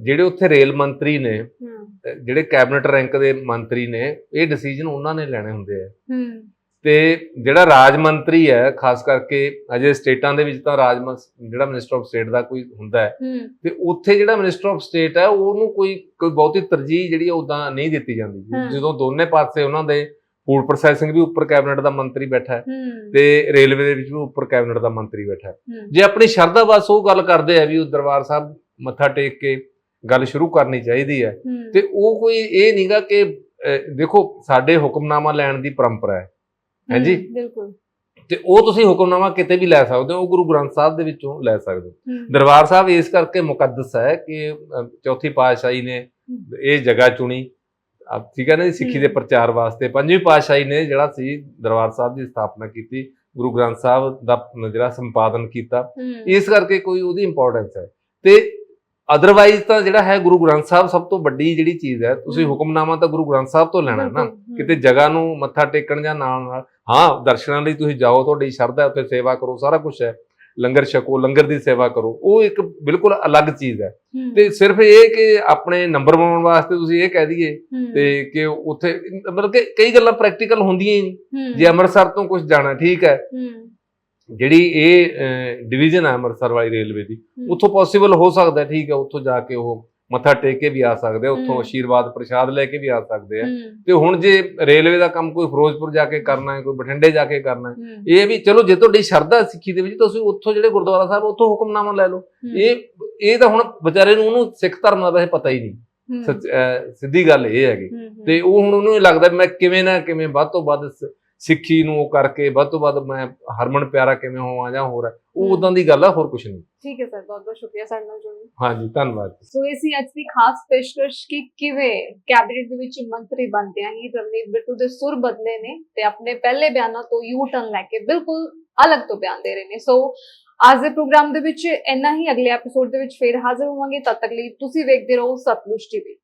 ਜਿਹੜੇ ਉੱਥੇ ਰੇਲ ਮੰਤਰੀ ਨੇ ਜਿਹੜੇ ਕੈਬਨਿਟ ਰੈਂਕ ਦੇ ਮੰਤਰੀ ਨੇ ਇਹ ਡਿਸੀਜਨ ਉਹਨਾਂ ਨੇ ਲੈਣੇ ਹੁੰਦੇ ਆ। ਤੇ ਜਿਹੜਾ ਰਾਜ ਮੰਤਰੀ ਹੈ ਖਾਸ ਕਰਕੇ ਅਜੇ ਸਟੇਟਾਂ ਦੇ ਵਿੱਚ ਤਾਂ ਰਾਜ ਜਿਹੜਾ ਮਿਨਿਸਟਰ ਆਫ ਸਟੇਟ ਦਾ ਕੋਈ ਹੁੰਦਾ ਹੈ ਤੇ ਉੱਥੇ ਜਿਹੜਾ ਮਿਨਿਸਟਰ ਆਫ ਸਟੇਟ ਹੈ ਉਹਨੂੰ ਕੋਈ ਕੋਈ ਬਹੁਤੀ ਤਰਜੀਹ ਜਿਹੜੀ ਉਦਾਂ ਨਹੀਂ ਦਿੱਤੀ ਜਾਂਦੀ। ਜਦੋਂ ਦੋਨੇ ਪਾਸੇ ਉਹਨਾਂ ਦੇ ਫੂਡ ਪ੍ਰੋਸੈਸਿੰਗ ਵੀ ਉੱਪਰ ਕੈਬਨਿਟ ਦਾ ਮੰਤਰੀ ਬੈਠਾ ਹੈ ਤੇ ਰੇਲਵੇ ਦੇ ਵਿੱਚ ਵੀ ਉੱਪਰ ਕੈਬਨਿਟ ਦਾ ਮੰਤਰੀ ਬੈਠਾ ਹੈ। ਜੇ ਆਪਣੀ ਸ਼ਰਧਾ ਬਸ ਉਹ ਗੱਲ ਕਰਦੇ ਆ ਵੀ ਉਹ ਦਰਬਾਰ ਸਾਹਿਬ ਮੱਥਾ ਟੇਕ ਕੇ ਗੱਲ ਸ਼ੁਰੂ ਕਰਨੀ ਚਾਹੀਦੀ ਹੈ ਤੇ ਉਹ ਕੋਈ ਇਹ ਨਹੀਂਗਾ ਕਿ ਦੇਖੋ ਸਾਡੇ ਹੁਕਮਨਾਮਾ ਲੈਣ ਦੀ ਪਰੰਪਰਾ ਹੈ। ਹਾਂਜੀ। ਬਿਲਕੁਲ। ਤੇ ਉਹ ਤੁਸੀਂ ਹੁਕਮਨਾਮਾ ਕਿਤੇ ਵੀ ਲੈ ਸਕਦੇ ਹੋ ਉਹ ਗੁਰੂ ਗ੍ਰੰਥ ਸਾਹਿਬ ਦੇ ਵਿੱਚੋਂ ਲੈ ਸਕਦੇ ਹੋ। ਦਰਬਾਰ ਸਾਹਿਬ ਇਸ ਕਰਕੇ ਮੁਕੱਦਸ ਹੈ ਕਿ ਚੌਥੀ ਪਾਤਸ਼ਾਹੀ ਨੇ ਇਹ ਜਗ੍ਹਾ ਚੁਣੀ। ਆ ਠੀਕ ਹੈ ਨਾ ਸਿੱਖੀ ਦੇ। ਪ੍ਰਚਾਰ ਵਾਸਤੇ ਪੰਜਵੀਂ ਪਾਤਸ਼ਾਹੀ ਨੇ ਜਿਹੜਾ ਸੀ ਦਰਬਾਰ ਸਾਹਿਬ ਦੀ ਸਥਾਪਨਾ ਕੀਤੀ ਗੁਰੂ ਗ੍ਰੰਥ ਸਾਹਿਬ ਦਾ ਜਿਹੜਾ ਸੰਪਾਦਨ ਕੀਤਾ। ਇਸ ਕਰਕੇ ਕੋਈ ਉਹਦੀ ਇੰਪੋਰਟੈਂਸ ਹੈ। ਤੇ ਅਦਰਵਾਈਜ਼ ਤਾਂ ਜਿਹੜਾ ਹੈ ਗੁਰੂ ਗ੍ਰੰਥ ਸਾਹਿਬ ਸਭ ਤੋਂ ਵੱਡੀ ਜਿਹੜੀ ਚੀਜ਼ ਹੈ ਤੁਸੀਂ। ਹੁਕਮਨਾਮਾ ਤਾਂ ਗੁਰੂ ਗ੍ਰੰਥ ਸਾਹਿਬ ਤੋਂ ਲੈਣਾ ਹੈ ਨਾ। ਕਿਤੇ ਜਗ੍ਹਾ ਨੂੰ ਮੱਥਾ ਟੇਕਣ ਜਾਂ ਨਾਲ ਨਾਲ ਹਾਂ ਦਰਸ਼ਨਾਂ ਲਈ ਤੁਸੀਂ ਜਾਓ ਤੁਹਾਡੀ ਸ਼ਰਧਾ ਉੱਥੇ ਸੇਵਾ ਕਰੋ ਸਾਰਾ ਕੁਝ ਹੈ। ਲੰਗਰ ਛਕੋ ਲੰਗਰ ਦੀ ਸੇਵਾ ਕਰੋ ਉਹ ਇੱਕ ਬਿਲਕੁਲ ਅਲੱਗ ਚੀਜ਼ ਹੈ। ਤੇ ਸਿਰਫ ਇਹ ਕਿ ਆਪਣੇ ਨੰਬਰ ਬਣਾਉਣ ਵਾਸਤੇ ਤੁਸੀਂ ਇਹ ਕਹਿ ਦਈਏ ਤੇ ਕਿ ਉੱਥੇ ਮਤਲਬ ਕਿ ਕਈ ਗੱਲਾਂ ਪ੍ਰੈਕਟੀਕਲ ਹੁੰਦੀਆਂ ਹੀ ਨਹੀਂ। ਜੇ ਅੰਮ੍ਰਿਤਸਰ ਤੋਂ ਕੁਝ ਜਾਣਾ ਠੀਕ ਹੂੰ, ਜਿਹੜੀ ਇਹ ਡਿਵੀਜ਼ਨ ਹੈ ਅੰਮ੍ਰਿਤਸਰ ਵਾਲੀ ਰੇਲਵੇ ਦੀ ਉੱਥੋਂ ਪੋਸੀਬਲ ਹੋ ਸਕਦਾ ਠੀਕ ਹੈ ਉੱਥੋਂ ਜਾ ਕੇ ਉਹ ਮੱਥਾ ਟੇਕ ਕੇ ਵੀ ਆ ਸਕਦੇ ਆ ਉੱਥੋਂ। ਆਸ਼ੀਰਵਾਦ ਪ੍ਰਸ਼ਾਦ ਲੈ ਕੇ ਵੀ ਆ ਸਕਦੇ ਆ। ਤੇ ਹੁਣ ਜੇ ਰੇਲਵੇ ਦਾ ਕੰਮ ਕੋਈ ਫਿਰੋਜ਼ਪੁਰ ਜਾ ਕੇ ਕਰਨਾ ਹੈ ਕੋਈ ਬਠਿੰਡੇ ਜਾ ਕੇ ਕਰਨਾ ਹੈ ਇਹ ਵੀ ਚਲੋ ਜੇ ਤੁਹਾਡੀ ਸ਼ਰਧਾ ਸਿੱਖੀ ਦੇ ਵਿੱਚ ਤੁਸੀਂ ਉੱਥੋਂ ਜਿਹੜੇ ਗੁਰਦੁਆਰਾ ਸਾਹਿਬ ਉੱਥੋਂ ਹੁਕਮਨਾਮਾ ਲੈ ਲਓ। ਇਹ ਇਹ ਤਾਂ ਹੁਣ ਵਿਚਾਰੇ ਨੂੰ ਉਹਨੂੰ ਸਿੱਖ ਧਰਮ ਦਾ ਵੈਸੇ ਪਤਾ ਹੀ ਨਹੀਂ। ਸੱਚ ਸਿੱਧੀ ਗੱਲ ਇਹ ਹੈਗੀ। ਤੇ ਉਹ ਹੁਣ ਉਹਨੂੰ ਇਹ ਲੱਗਦਾ ਮੈਂ ਕਿਵੇਂ ਨਾ ਕਿਵੇਂ ਵੱਧ ਤੋਂ ਵੱਧ ਸਿੱਖੀ ਨੂੰ ਕਰਕੇ ਵੱਧ ਤੋਂ ਵੱਧ ਮੈਂ ਹਰਮਨ ਪਿਆਰਾ ਕਿਵੇਂ ਹੋਵਾਂ ਜਾਂ ਹੋਰ। ਉਹ। ਉਦਾਂ ਦੀ ਗੱਲ ਆ ਹੋਰ ਕੁਝ ਨਹੀਂ ਠੀਕ ਹੈ ਸਰ ਬਹੁਤ ਬਹੁਤ ਸ਼ੁਕਰੀਆ ਸਾਡੇ ਨਾਲ ਜੁੜਨ ਲਈ। ਹਾਂਜੀ ਧੰਨਵਾਦ ਸੋ ਇਹ ਸੀ ਅੱਜ ਦੀ ਖਾਸ ਪੇਸ਼ਕਸ਼ ਕਿ ਕਿਵੇਂ ਕੈਬਨਿਟ ਦੇ ਵਿੱਚ ਮੰਤਰੀ ਬਣਦੇ ਆ ਹੀ ਰਵਨੀਤ ਬਿੱਟੂ ਦੇ ਸੁਰ ਬਦਲੇ ਨੇ ਤੇ ਆਪਣੇ ਪਹਿਲੇ ਬਿਆਨਾਂ ਤੋਂ ਯੂ ਟਰਨ ਲੈ ਕੇ ਬਿਲਕੁਲ ਅਲੱਗ ਤੋਂ ਬਿਆਨ ਦੇ ਰਹੇ ਨੇ ਸੋ ਅੱਜ ਦੇ ਪ੍ਰੋਗਰਾਮ ਦੇ ਵਿੱਚ ਇੰਨਾ ਹੀ ਅਗਲੇ ਐਪੀਸੋਡ ਦੇ ਵਿੱਚ ਫੇਰ ਹਾਜ਼ਰ ਹੋਵਾਂਗੇ ਤਦ ਤੱਕ ਲਈ ਤੁਸੀਂ ਵੇਖਦੇ ਰਹੋ ਸਤਲੁਜ ਟੀਵੀ